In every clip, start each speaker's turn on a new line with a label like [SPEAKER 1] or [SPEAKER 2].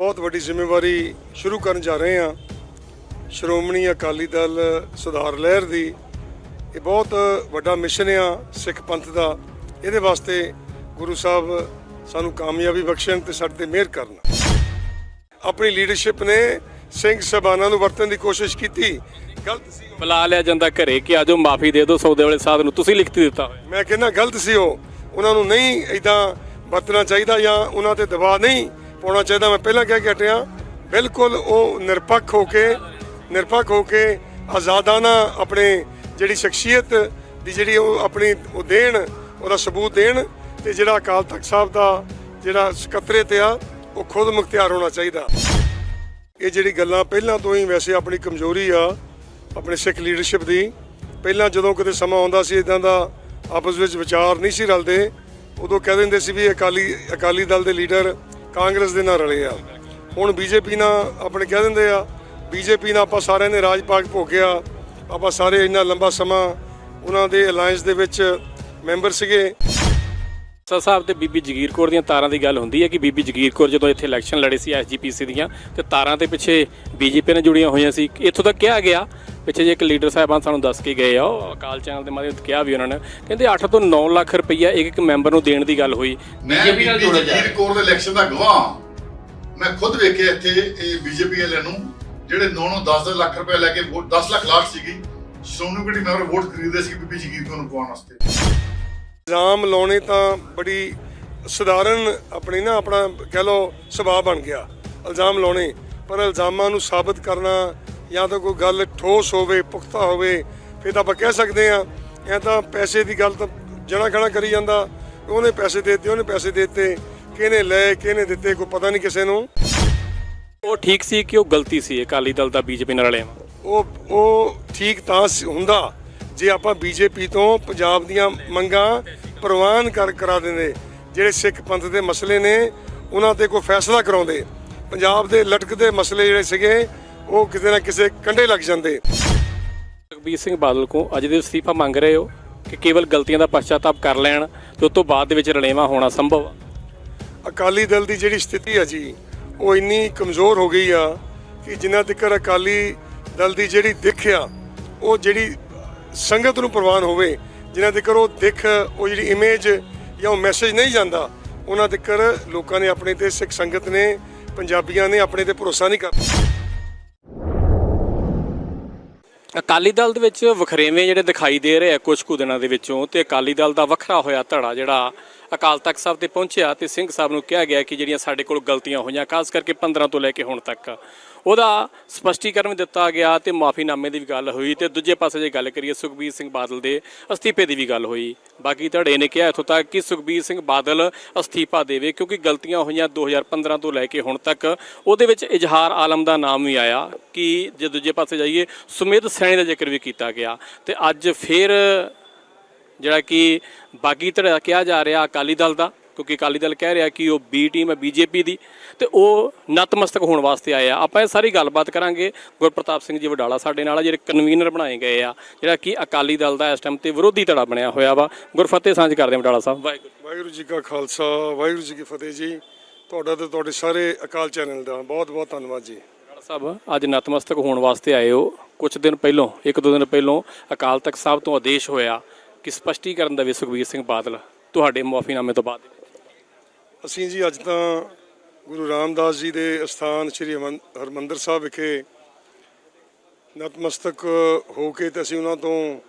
[SPEAKER 1] ਬਹੁਤ ਵੱਡੀ ਜ਼ਿੰਮੇਵਾਰੀ ਸ਼ੁਰੂ ਕਰਨ ਜਾ ਰਹੇ ਹਾਂ। ਸ਼੍ਰੋਮਣੀ ਅਕਾਲੀ ਦਲ ਸੁਧਾਰ ਲਹਿਰ ਦੀ ਇਹ ਬਹੁਤ ਵੱਡਾ ਮਿਸ਼ਨ ਆ ਸਿੱਖ ਪੰਥ ਦਾ। ਇਹਦੇ ਵਾਸਤੇ ਗੁਰੂ ਸਾਹਿਬ ਸਾਨੂੰ ਕਾਮਯਾਬੀ ਬਖਸ਼ਣ ਤੇ ਸਾਡੇ ਤੇ ਮਿਹਰ ਕਰਨ। ਆਪਣੀ ਲੀਡਰਸ਼ਿਪ ਨੇ ਸਿੰਘ ਸਭਾਨਾਂ ਨੂੰ ਵਰਤਣ ਦੀ ਕੋਸ਼ਿਸ਼ ਕੀਤੀ। ਗਲਤ ਸੀ।
[SPEAKER 2] ਬੁਲਾ ਲਿਆ ਜਾਂਦਾ ਘਰੇ ਕਿ ਆਜੋ ਮਾਫੀ ਦੇ ਦਿਓ ਸੌਦੇ ਵਾਲੇ ਸਾਧ ਨੂੰ। ਤੁਸੀਂ ਲਿਖਤੀ ਦਿੱਤਾ ਹੋਇਆ।
[SPEAKER 1] ਮੈਂ ਕਹਿੰਦਾ ਗਲਤ ਸੀ ਉਹ। ਉਹਨਾਂ ਨੂੰ ਨਹੀਂ ਇਦਾਂ ਵਰਤਣਾ ਚਾਹੀਦਾ ਜਾਂ ਉਹਨਾਂ ਤੇ ਦਬਾਅ ਨਹੀਂ। ਪਾਉਣਾ ਚਾਹੀਦਾ। ਮੈਂ ਪਹਿਲਾਂ ਕਹਿ ਕੇ ਹਟਿਆ। ਬਿਲਕੁਲ ਉਹ ਨਿਰਪੱਖ ਹੋ ਕੇ, ਨਿਰਪੱਖ ਹੋ ਕੇ ਆਜ਼ਾਦਾਨਾ ਆਪਣੇ ਜਿਹੜੀ ਸ਼ਖਸੀਅਤ ਦੀ ਜਿਹੜੀ ਉਹ ਆਪਣੀ ਉਹ ਦੇਣ, ਉਹਦਾ ਸਬੂਤ ਦੇਣ ਤੇ ਜਿਹੜਾ ਅਕਾਲ ਤਖਤ ਸਾਹਿਬ ਦਾ ਜਿਹੜਾ ਸਕੱਤਰੇ 'ਤੇ ਆ, ਉਹ ਖੁਦ ਮੁਖਤਿਆਰ ਹੋਣਾ ਚਾਹੀਦਾ। ਇਹ ਜਿਹੜੀ ਗੱਲਾਂ ਪਹਿਲਾਂ ਤੋਂ ਹੀ ਵੈਸੇ ਆਪਣੀ ਕਮਜ਼ੋਰੀ ਆ, ਆਪਣੇ ਸਿੱਖ ਲੀਡਰਸ਼ਿਪ ਦੀ। ਪਹਿਲਾਂ ਜਦੋਂ ਕਿਤੇ ਸਮਾਂ ਆਉਂਦਾ ਸੀ ਇਦਾਂ ਦਾ ਆਪਸ ਵਿੱਚ ਵਿਚਾਰ ਨਹੀਂ ਸੀ ਰਲਦੇ। ਉਦੋਂ ਕਹਿ ਦਿੰਦੇ ਸੀ ਵੀ ਅਕਾਲੀ ਅਕਾਲੀ ਦਲ ਦੇ ਲੀਡਰ ਕਾਂਗਰਸ ਦੇ ਨਾਲ ਰਲੇ ਆ। ਹੁਣ ਬੀਜੇਪੀ ਨਾਲ ਆਪਣੇ ਕਹਿ ਦਿੰਦੇ ਆ, ਬੀਜੇਪੀ ਨਾਲ ਆਪਾਂ ਸਾਰਿਆਂ ਨੇ ਰਾਜ ਪਾਕ ਭੋਗਿਆ, ਆਪਾਂ ਸਾਰੇ ਇੰਨਾ ਲੰਬਾ ਸਮਾਂ ਉਹਨਾਂ ਦੇ ਅਲਾਈਅੰਸ ਦੇ ਵਿੱਚ ਮੈਂਬਰ ਸੀਗੇ।
[SPEAKER 2] ਸਰ ਸਾਹਿਬ ਤੇ ਬੀਬੀ ਜਗੀਰ ਕੌਰ ਦੀਆਂ ਤਾਰਾਂ ਦੀ ਗੱਲ ਹੁੰਦੀ ਹੈ ਕਿ ਬੀਬੀ ਜਗੀਰ ਕੌਰ ਜਦੋਂ ਇੱਥੇ ਇਲੈਕਸ਼ਨ ਲੜੇ ਸੀ ਐਸਜੀਪੀਸੀ ਦੀਆਂ, ਤੇ ਤਾਰਾਂ ਦੇ ਪਿੱਛੇ ਬੀਜੇਪੀ ਨਾਲ ਜੁੜੀਆਂ ਹੋਈਆਂ ਸੀ। ਇੱਥੋਂ ਤੱਕ ਕਿਹਾ ਗਿਆ ਪਿੱਛੇ ਜੇ ਇੱਕ ਲੀਡਰ ਸਾਹਿਬਾਨ ਸਾਨੂੰ ਦੱਸ ਕੇ ਗਏ ਆ ਉਹ ਅਕਾਲ ਚੈਨਲ ਦੇ ਮਾਧਿਅਮ ਤੋਂ ਕਿਹਾ ਵੀ ਉਹਨਾਂ ਨੇ ਕਹਿੰਦੇ 8 ਤੋਂ 9 ਲੱਖ ਰੁਪਈਆ ਇੱਕ ਇੱਕ ਮੈਂਬਰ ਨੂੰ ਦੇਣ ਦੀ ਗੱਲ ਹੋਈ। ਬੀਜੇਪੀ ਨਾਲ ਜੋੜਿਆ। ਜਾ
[SPEAKER 3] ਕੌਰ ਦੇ ਇਲੈਕਸ਼ਨ ਦਾ ਗਵਾਹ ਮੈਂ ਖੁਦ ਵੇਖਿਆ ਇੱਥੇ ਇਹ ਬੀਜੇਪੀ ਵਾਲਿਆਂ ਨੂੰ ਜਿਹੜੇ 9-9 10 ਲੱਖ ਰੁਪਏ ਲੈ ਕੇ ਵੋਟ 10 ਲੱਖ ਲਾਟ ਸੀਗੀ ਸ਼੍ਰੋਮਣੀ ਕਮੇਟੀ ਮੈਂਬਰ ਵੋਟ ਖਰੀਦਦੇ ਸੀ ਬੀਬੀ ਜਗੀਰ ਕੌਰ ਨੂੰ ਪਾਉਣ ਵਾਸਤੇ।
[SPEAKER 1] ਇਲਜ਼ਾਮ ਲਾਉਣੇ ਤਾਂ ਬੜੀ ਸਧਾਰਨ ਆਪਣੀ ਨਾ ਆਪਣਾ ਕਹਿ ਲਓ ਸੁਭਾਅ ਬਣ ਗਿਆ ਇਲਜ਼ਾਮ ਲਾਉਣੇ ਪਰ ਇਲਜ਼ਾਮਾਂ ਨੂੰ ਸਾਬਤ ਕਰਨਾ ਜਾਂ ਤਾਂ ਕੋਈ ਗੱਲ ਠੋਸ ਹੋਵੇ ਪੁਖਤਾ ਹੋਵੇ ਫਿਰ ਤਾਂ ਆਪਾਂ ਕਹਿ ਸਕਦੇ ਆ ਇਹ ਤਾਂ ਪੈਸੇ ਦੀ ਗੱਲ ਤਾਂ ਜਣਾ ਖਣਾ ਕਰੀ ਜਾਂਦਾ ਉਹਨੇ ਪੈਸੇ ਦੇ ਦਿੱਤੇ ਉਹਨੇ ਪੈਸੇ ਦੇ ਦਿੱਤੇ ਕਿਹਨੇ ਲਏ ਕਿਹਨੇ ਦਿੱਤੇ ਕੋਈ ਪਤਾ ਨਹੀਂ ਕਿਸੇ ਨੂੰ।
[SPEAKER 2] ਉਹ ਠੀਕ ਸੀ ਕਿ ਉਹ ਗਲਤੀ ਸੀ ਅਕਾਲੀ ਦਲ ਦਾ ਬੀਜੇਪੀ ਨਾਲ ਰਲਿਆ
[SPEAKER 1] ਉਹ ਉਹ ਠੀਕ ਤਾਂ ਹੁੰਦਾ ਜੇ ਆਪਾਂ ਬੀਜੇਪੀ ਤੋਂ ਪੰਜਾਬ ਦੀਆਂ ਮੰਗਾਂ ਪ੍ਰਵਾਨ ਕਰ ਕਰਾ ਦਿੰਦੇ ਜਿਹੜੇ ਸਿੱਖ ਪੰਥ ਦੇ ਮਸਲੇ ਨੇ ਉਹਨਾਂ ਤੇ ਕੋਈ ਫੈਸਲਾ ਕਰਾਉਂਦੇ ਪੰਜਾਬ ਦੇ ਲਟਕਦੇ ਮਸਲੇ ਜਿਹੜੇ ਸੀਗੇ ਉਹ ਕਿਤੇ ਨਾ ਕਿਸੇ ਕੰਢੇ ਲੱਗ ਜਾਂਦੇ।
[SPEAKER 2] ਸੁਖਬੀਰ ਸਿੰਘ ਬਾਦਲ ਕੋ ਅੱਜ ਦੇ ਅਸਤੀਫਾ ਮੰਗ ਰਹੇ ਹੋ ਕਿ ਕੇਵਲ ਗਲਤੀਆਂ ਦਾ ਪਛਤਾਤਾਪ ਕਰ ਲੈਣ ਤੇ ਉਸ ਤੋਂ ਬਾਅਦ ਦੇ ਵਿੱਚ ਰਲੇਵਾ ਹੋਣਾ ਸੰਭਵ ਆ?
[SPEAKER 1] ਅਕਾਲੀ ਦਲ ਦੀ ਜਿਹੜੀ ਸਥਿਤੀ ਹੈ ਜੀ ਉਹ ਇੰਨੀ ਕਮਜ਼ੋਰ ਹੋ ਗਈ ਆ ਕਿ ਜਿੰਨਾ ਤੱਕ ਅਕਾਲੀ ਦਲ ਦੀ ਜਿਹੜੀ ਦਿੱਖ ਆ ਉਹ ਜਿਹੜੀ ਸੰਗਤ ਨੂੰ ਪ੍ਰਵਾਨ ਹੋਵੇ ਜਿੰਨਾ ਤੱਕ ਉਹ ਦਿੱਖ ਉਹ ਜਿਹੜੀ ਇਮੇਜ ਜਾਂ ਉਹ ਮੈਸੇਜ ਨਹੀਂ ਜਾਂਦਾ ਉਹਨਾਂ ਤੱਕ ਲੋਕਾਂ ਨੇ ਆਪਣੇ ਤੇ ਸਿੱਖ ਸੰਗਤ ਨੇ ਪੰਜਾਬੀਆਂ ਨੇ ਆਪਣੇ ਤੇ ਭਰੋਸਾ ਨਹੀਂ ਕਰਨਾ।
[SPEAKER 2] ਅਕਾਲੀ ਦਲ ਦੇ ਵਿੱਚ ਵਖਰੇਵੇਂ ਜਿਹੜੇ ਦਿਖਾਈ ਦੇ ਰਹੇ ਆ ਕੁਝ ਕੁ ਦਿਨਾਂ ਦੇ ਵਿੱਚੋਂ ਤੇ ਅਕਾਲੀ ਦਲ ਦਾ ਵੱਖਰਾ ਹੋਇਆ ਧੜਾ ਜਿਹੜਾ ਅਕਾਲ ਤਖਤ ਸਾਹਿਬ ਤੇ ਪਹੁੰਚਿਆ ਤੇ ਸਿੰਘ ਸਾਹਿਬ ਨੂੰ ਕਿਹਾ ਗਿਆ ਕਿ ਜਿਹੜੀਆਂ ਸਾਡੇ ਕੋਲ ਗਲਤੀਆਂ ਹੋਈਆਂ, ਖਾਸ ਕਰਕੇ 15 ਤੋਂ ਲੈ ਕੇ ਹੁਣ ਤੱਕ। ਉਹਦਾ ਸਪਸ਼ਟੀਕਰਨ ਵੀ ਦਿੱਤਾ ਗਿਆ ਤੇ ਮਾਫੀਨਾਮੇ ਦੀ ਵੀ ਗੱਲ ਹੋਈ ਤੇ ਦੂਜੇ ਪਾਸੇ ਜੇ ਗੱਲ ਕਰੀਏ ਸੁਖਬੀਰ ਸਿੰਘ ਬਾਦਲ ਦੇ ਅਸਤੀਫੇ ਦੀ ਵੀ ਗੱਲ ਹੋਈ। ਬਾਕੀ ਧੜੇ ਨੇ ਕਿਹਾ ਇੱਥੋਂ ਤੱਕ ਕਿ ਸੁਖਬੀਰ ਸਿੰਘ ਬਾਦਲ ਅਸਤੀਫਾ ਦੇਵੇ ਕਿਉਂਕਿ ਗਲਤੀਆਂ ਹੋਈਆਂ 2015 ਤੋਂ ਲੈ ਕੇ ਹੁਣ ਤੱਕ ਉਹਦੇ ਵਿੱਚ ਇਜ਼ਹਾਰ ਆਲਮ ਦਾ ਨਾਮ ਵੀ ਆਇਆ ਕਿ ਜੇ ਦੂਜੇ ਪਾਸੇ ਜਾਈਏ ਸੁਮੇਧ ਸੈਣੀ ਦਾ ਜ਼ਿਕਰ ਵੀ ਕੀਤਾ ਗਿਆ ਤੇ ਅੱਜ ਫਿਰ ਜਿਹੜਾ ਕਿ ਬਾਗੀ ਧੜਾ ਕਿਹਾ ਜਾ ਰਿਹਾ ਅਕਾਲੀ ਦਲ ਦਾ ਕਿਉਂਕਿ ਅਕਾਲੀ ਦਲ ਕਹਿ ਰਿਹਾ ਕਿ ਉਹ ਬੀ ਟੀਮ ਹੈ ਬੀਜੇਪੀ ਦੀ। ਤੇ ਉਹ ਨਤਮਸਤਕ ਹੋਣ ਵਾਸਤੇ ਆਏ ਆ। ਆਪਾਂ ਇਹ ਸਾਰੀ ਗੱਲਬਾਤ ਕਰਾਂਗੇ। ਗੁਰਪ੍ਰਤਾਪ ਸਿੰਘ ਜੀ ਵਡਾਲਾ ਸਾਡੇ ਨਾਲ ਜਿਹੜੇ ਕਨਵੀਨਰ ਬਣਾਏ ਗਏ ਆ। ਜਿਹੜਾ ਕਿ ਅਕਾਲੀ ਦਲ ਦਾ ਇਸ ਟਾਈਮ ਤੇ ਵਿਰੋਧੀ ਧੜਾ ਬਣਿਆ ਹੋਇਆ ਵਾ। ਗੁਰਫਤਿਹ ਸਾਂਝ ਕਰਦੇ ਵਡਾਲਾ ਸਾਹਿਬ। ਵਾਹਿਗੁਰੂ
[SPEAKER 1] ਵਾਹਿਗੁਰੂ ਜੀ ਕਾ ਖਾਲਸਾ ਵਾਹਿਗੁਰੂ ਜੀ ਕੀ ਫਤਿਹ ਜੀ। ਤੁਹਾਡਾ ਤੇ ਤੁਹਾਡੇ ਸਾਰੇ ਅਕਾਲ ਚੈਨਲ ਦਾ ਬਹੁਤ ਬਹੁਤ ਧੰਨਵਾਦ ਜੀ।
[SPEAKER 2] ਸਾਹਿਬ ਅੱਜ ਨਤਮਸਤਕ ਹੋਣ ਵਾਸਤੇ ਆਏ ਹੋ। ਕੁਝ ਦਿਨ ਪਹਿਲਾਂ ਇੱਕ ਦੋ ਦਿਨ ਪਹਿਲਾਂ ਅਕਾਲ ਤਖਤ ਸਾਹਿਬ ਤੋਂ ਆਦੇਸ਼ ਹੋਇਆ ਕਿ ਸਪਸ਼ਟੀਕਰਨ ਦੇਵੇ ਸੁਖਬੀਰ ਸਿੰਘ ਬਾਦਲ ਤੁਹਾਡੇ ਮਾਫੀਨਾਮੇ ਤੋਂ ਬਾਅਦ।
[SPEAKER 1] ਅਸੀਂ ਜੀ ਅੱਜ ਤਾਂ ਗੁਰੂ ਰਾਮਦਾਸ ਜੀ ਦੇ ਅਸਥਾਨ ਸ੍ਰੀ ਹਮਨ- ਹਰਿਮੰਦਰ ਸਾਹਿਬ ਵਿਖੇ ਨਤਮਸਤਕ ਹੋ ਕੇ ਤੇ ਅਸੀਂ ਉਹਨਾਂ ਤੋਂ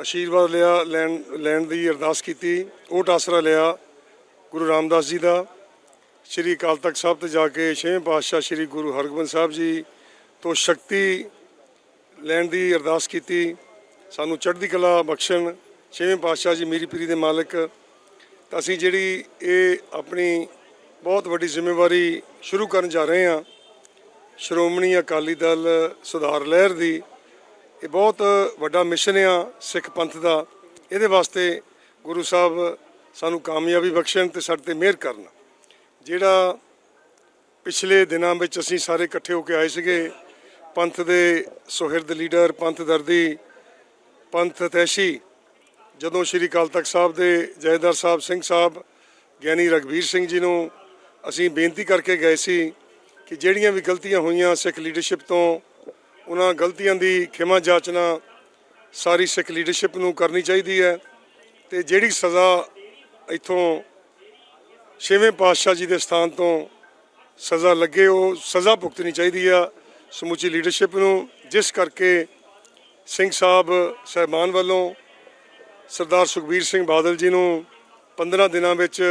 [SPEAKER 1] ਆਸ਼ੀਰਵਾਦ ਲਿਆ, ਲੈਣ ਲੈਣ ਦੀ ਅਰਦਾਸ ਕੀਤੀ। ਉਹ ਆਸਰਾ ਲਿਆ ਗੁਰੂ ਰਾਮਦਾਸ ਜੀ ਦਾ। ਸ੍ਰੀ ਅਕਾਲ ਤਖਤ ਸਾਹਿਬ ਤੇ ਜਾ ਕੇ ਛੇਵੇਂ ਪਾਤਸ਼ਾਹ ਸ੍ਰੀ ਗੁਰੂ ਹਰਗੋਬਿੰਦ ਸਾਹਿਬ ਜੀ ਤੋਂ ਸ਼ਕਤੀ ਲੈਣ ਦੀ ਅਰਦਾਸ ਕੀਤੀ। ਸਾਨੂੰ ਚੜ੍ਹਦੀ ਕਲਾ ਬਖਸ਼ਣ, ਛੇਵੇਂ ਪਾਤਸ਼ਾਹ ਜੀ ਮੀਰੀ ਪੀਰੀ ਦੇ ਮਾਲਕ। ਤਾਂ ਅਸੀਂ ਜਿਹੜੀ ਇਹ ਆਪਣੀ ਬਹੁਤ ਵੱਡੀ ਜ਼ਿੰਮੇਵਾਰੀ ਸ਼ੁਰੂ ਕਰਨ ਜਾ ਰਹੇ ਹਾਂ। ਸ਼੍ਰੋਮਣੀ ਅਕਾਲੀ ਦਲ ਸੁਧਾਰ ਲਹਿਰ ਦੀ ਇਹ ਬਹੁਤ ਵੱਡਾ ਮਿਸ਼ਨ ਆ ਸਿੱਖ ਪੰਥ ਦਾ। ਇਹਦੇ ਵਾਸਤੇ ਗੁਰੂ ਸਾਹਿਬ ਸਾਨੂੰ ਕਾਮਯਾਬੀ ਬਖਸ਼ਣ ਤੇ ਸਾਡੇ ਤੇ ਮਿਹਰ ਕਰਨ। ਜਿਹੜਾ ਪਿਛਲੇ ਦਿਨਾਂ ਵਿੱਚ ਅਸੀਂ ਸਾਰੇ ਇਕੱਠੇ ਹੋ ਕੇ ਆਏ ਸੀਗੇ, ਪੰਥ ਦੇ ਸੁਹਿਰਦ ਲੀਡਰ, ਪੰਥ ਦਰਦੀ, ਪੰਥ ਤੈਸ਼ੀ, ਜਦੋਂ ਸ਼੍ਰੀ ਅਕਾਲ ਤਖਤ ਸਾਹਿਬ ਦੇ ਜਥੇਦਾਰ ਸਾਹਿਬ ਸਿੰਘ ਸਾਹਿਬ, ਗਿਆਨੀ ਰਗਵੀਰ ਸਿੰਘ ਜੀ ਨੂੰ ਅਸੀਂ ਬੇਨਤੀ ਕਰਕੇ ਗਏ ਸੀ ਕਿ ਜਿਹੜੀਆਂ ਵੀ ਗਲਤੀਆਂ ਹੋਈਆਂ ਸਿੱਖ ਲੀਡਰਸ਼ਿਪ ਤੋਂ, ਉਹਨਾਂ ਗਲਤੀਆਂ ਦੀ ਖਿਮਾ ਜਾਚਨਾ ਸਾਰੀ ਸਿੱਖ ਲੀਡਰਸ਼ਿਪ ਨੂੰ ਕਰਨੀ ਚਾਹੀਦੀ ਹੈ ਤੇ ਜਿਹੜੀ ਸਜ਼ਾ ਇੱਥੋਂ ਛੇਵੇਂ ਪਾਤਸ਼ਾਹ ਜੀ ਦੇ ਸਥਾਨ ਤੋਂ ਸਜ਼ਾ ਲੱਗੇ, ਉਹ ਸਜ਼ਾ ਭੁਗਤਣੀ ਚਾਹੀਦੀ ਆ ਸਮੁੱਚੀ ਲੀਡਰਸ਼ਿਪ ਨੂੰ, ਜਿਸ ਕਰਕੇ ਸਿੰਘ ਸਾਹਿਬ ਸਹਿਬਾਨ ਵੱਲੋਂ ਸਰਦਾਰ ਸੁਖਬੀਰ ਸਿੰਘ ਬਾਦਲ ਜੀ ਨੂੰ 15 ਦਿਨਾਂ ਵਿੱਚ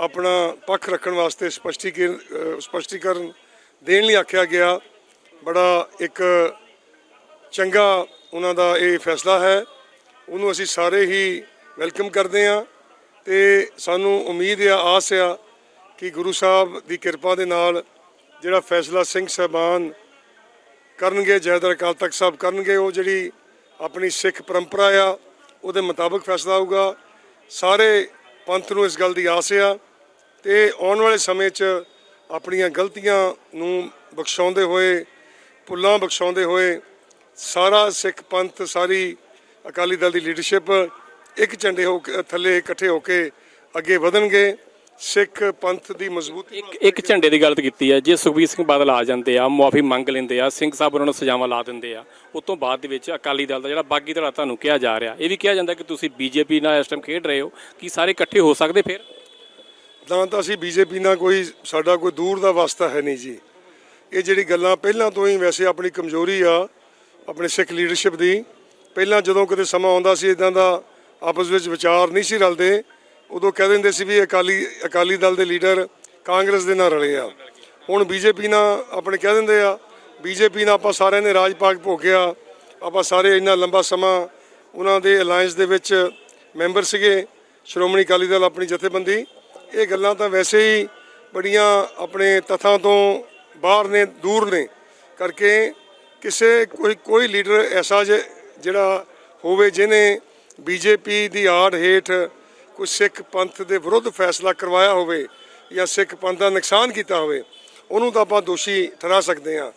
[SPEAKER 1] ਆਪਣਾ ਪੱਖ ਰੱਖਣ ਵਾਸਤੇ ਸਪਸ਼ਟੀਕਰਨ ਅਹ, ਸਪਸ਼ਟੀਕਰਨ ਦੇਣ ਲਈ ਆਖਿਆ ਗਿਆ। ਬੜਾ ਇੱਕ ਚੰਗਾ ਉਹਨਾਂ ਦਾ ਇਹ ਫੈਸਲਾ ਹੈ। ਉਹਨੂੰ ਅਸੀਂ ਸਾਰੇ ਹੀ ਵੈਲਕਮ ਕਰਦੇ ਹਾਂ ਤੇ ਸਾਨੂੰ ਉਮੀਦ ਆ ਆਸ ਆ ਕਿ ਗੁਰੂ ਸਾਹਿਬ ਦੀ ਕਿਰਪਾ ਦੇ ਨਾਲ ਜਿਹੜਾ ਫੈਸਲਾ ਸਿੰਘ ਸਾਹਿਬਾਨ ਕਰਨਗੇ ਜੈਦਰ ਅਕਾਲ ਤਖਤ ਸਾਹਿਬ ਕਰਨਗੇ, ਉਹ ਜਿਹੜੀ ਆਪਣੀ ਸਿੱਖ ਪਰੰਪਰਾ ਆ, ਉਹਦੇ ਮੁਤਾਬਕ ਫੈਸਲਾ ਹੋਊਗਾ। ਸਾਰੇ ਪੰਥ ਨੂੰ ਇਸ ਗੱਲ ਦੀ ਆਸ ਆ ਤੇ ਆਉਣ ਵਾਲੇ ਸਮੇਂ 'ਚ ਆਪਣੀਆਂ ਗਲਤੀਆਂ ਨੂੰ ਬਖਸ਼ਾਉਂਦੇ ਹੋਏ, ਭੁੱਲਾਂ ਬਖਸ਼ਾਉਂਦੇ ਹੋਏ ਸਾਰਾ ਸਿੱਖ ਪੰਥ, ਸਾਰੀ ਅਕਾਲੀ ਦਲ ਦੀ ਲੀਡਰਸ਼ਿਪ ਇੱਕ ਝੰਡੇ ਹੋ ਕੇ, ਥੱਲੇ ਇਕੱਠੇ ਹੋ ਕੇ ਅੱਗੇ ਵਧਣਗੇ। ਸਿੱਖ ਪੰਥ ਦੀ ਮਜ਼ਬੂਤੀ
[SPEAKER 2] ਇੱਕ ਇੱਕ ਝੰਡੇ ਦੀ ਗੱਲ ਕੀਤੀ ਹੈ, ਜੇ ਸੁਖਬੀਰ ਸਿੰਘ ਬਾਦਲ ਆ ਜਾਂਦੇ ਆ, ਮੁਆਫੀ ਮੰਗ ਲੈਂਦੇ ਆ, ਸਿੰਘ ਸਾਹਿਬ ਉਹਨਾਂ ਨੂੰ ਸਜ਼ਾਵਾਂ ਲਾ ਦਿੰਦੇ ਆ, ਉਸ ਤੋਂ ਬਾਅਦ ਦੇ ਵਿੱਚ ਅਕਾਲੀ ਦਲ ਦਾ ਜਿਹੜਾ ਬਾਗੀ ਧੜਾ ਤੁਹਾਨੂੰ ਕਿਹਾ ਜਾ ਰਿਹਾ, ਇਹ ਵੀ ਕਿਹਾ ਜਾਂਦਾ ਕਿ ਤੁਸੀਂ ਬੀਜੇਪੀ ਨਾਲ ਇਸ ਟਾਈਮ ਖੇਡ ਰਹੇ ਹੋ, ਕਿ ਸਾਰੇ ਇਕੱਠੇ ਹੋ ਸਕਦੇ ਫਿਰ?
[SPEAKER 1] ਤਾਂ ਤਾਂ ਅਸੀਂ ਬੀਜੇਪੀ ਨਾਲ ਕੋਈ ਸਾਡਾ ਕੋਈ ਦੂਰ ਦਾ ਵਾਸਤਾ ਹੈ ਨਹੀਂ ਜੀ। ਇਹ ਜਿਹੜੀ ਗੱਲਾਂ ਪਹਿਲਾਂ ਤੋਂ ਹੀ ਵੈਸੇ ਆਪਣੀ ਕਮਜ਼ੋਰੀ ਆ, ਆਪਣੇ ਸਿੱਖ ਲੀਡਰਸ਼ਿਪ ਦੀ। ਪਹਿਲਾਂ ਜਦੋਂ ਕਿਤੇ ਸਮਾਂ ਆਉਂਦਾ ਸੀ ਇਦਾਂ ਦਾ ਆਪਸ ਵਿੱਚ ਵਿਚਾਰ ਨਹੀਂ ਸੀ ਰਲਦੇ। ਉਦੋਂ ਕਹਿ ਦਿੰਦੇ ਸੀ ਵੀ ਅਕਾਲੀ ਅਕਾਲੀ ਦਲ ਦੇ ਲੀਡਰ ਕਾਂਗਰਸ ਦੇ ਨਾਲ ਰਲੇ ਆ। ਹੁਣ ਬੀਜੇਪੀ ਨਾਲ ਆਪਣੇ ਕਹਿ ਦਿੰਦੇ ਆ, ਬੀਜੇਪੀ ਨਾਲ ਆਪਾਂ ਸਾਰਿਆਂ ਨੇ ਰਾਜ ਪਾਕ ਭੋਗਿਆ। ਆਪਾਂ ਸਾਰੇ ਇੰਨਾ ਲੰਬਾ ਸਮਾਂ ਉਹਨਾਂ ਦੇ ਅਲਾਈਅੰਸ ਦੇ ਵਿੱਚ ਮੈਂਬਰ ਸੀਗੇ। ਸ਼੍ਰੋਮਣੀ ਅਕਾਲੀ ਦਲ ਆਪਣੀ ਜਥੇਬੰਦੀ। ਇਹ ਗੱਲਾਂ ਤਾਂ ਵੈਸੇ ਹੀ ਬੜੀਆਂ ਆਪਣੇ ਤਥਾਂ ਤੋਂ ਬਾਹਰ ਨੇ, ਦੂਰ ਨੇ। ਕਰਕੇ ਕਿਸੇ ਕੋਈ ਕੋਈ ਲੀਡਰ ਐਸਾ ਜੇ- ਜਿਹੜਾ ਹੋਵੇ ਜਿਹਨੇ ਬੀਜੇਪੀ ਦੀ ਆੜ ਹੇਠ ਕੋਈ ਸਿੱਖ ਪੰਥ ਦੇ ਵਿਰੁੱਧ ਫੈਸਲਾ ਕਰਵਾਇਆ ਹੋਵੇ ਜਾਂ ਸਿੱਖ ਪੰਥ ਦਾ ਨੁਕਸਾਨ ਕੀਤਾ ਹੋਵੇ, ਉਹਨੂੰ ਤਾਂ ਆਪਾਂ ਦੋਸ਼ੀ ਠਹਿਰਾ ਸਕਦੇ ਹਾਂ।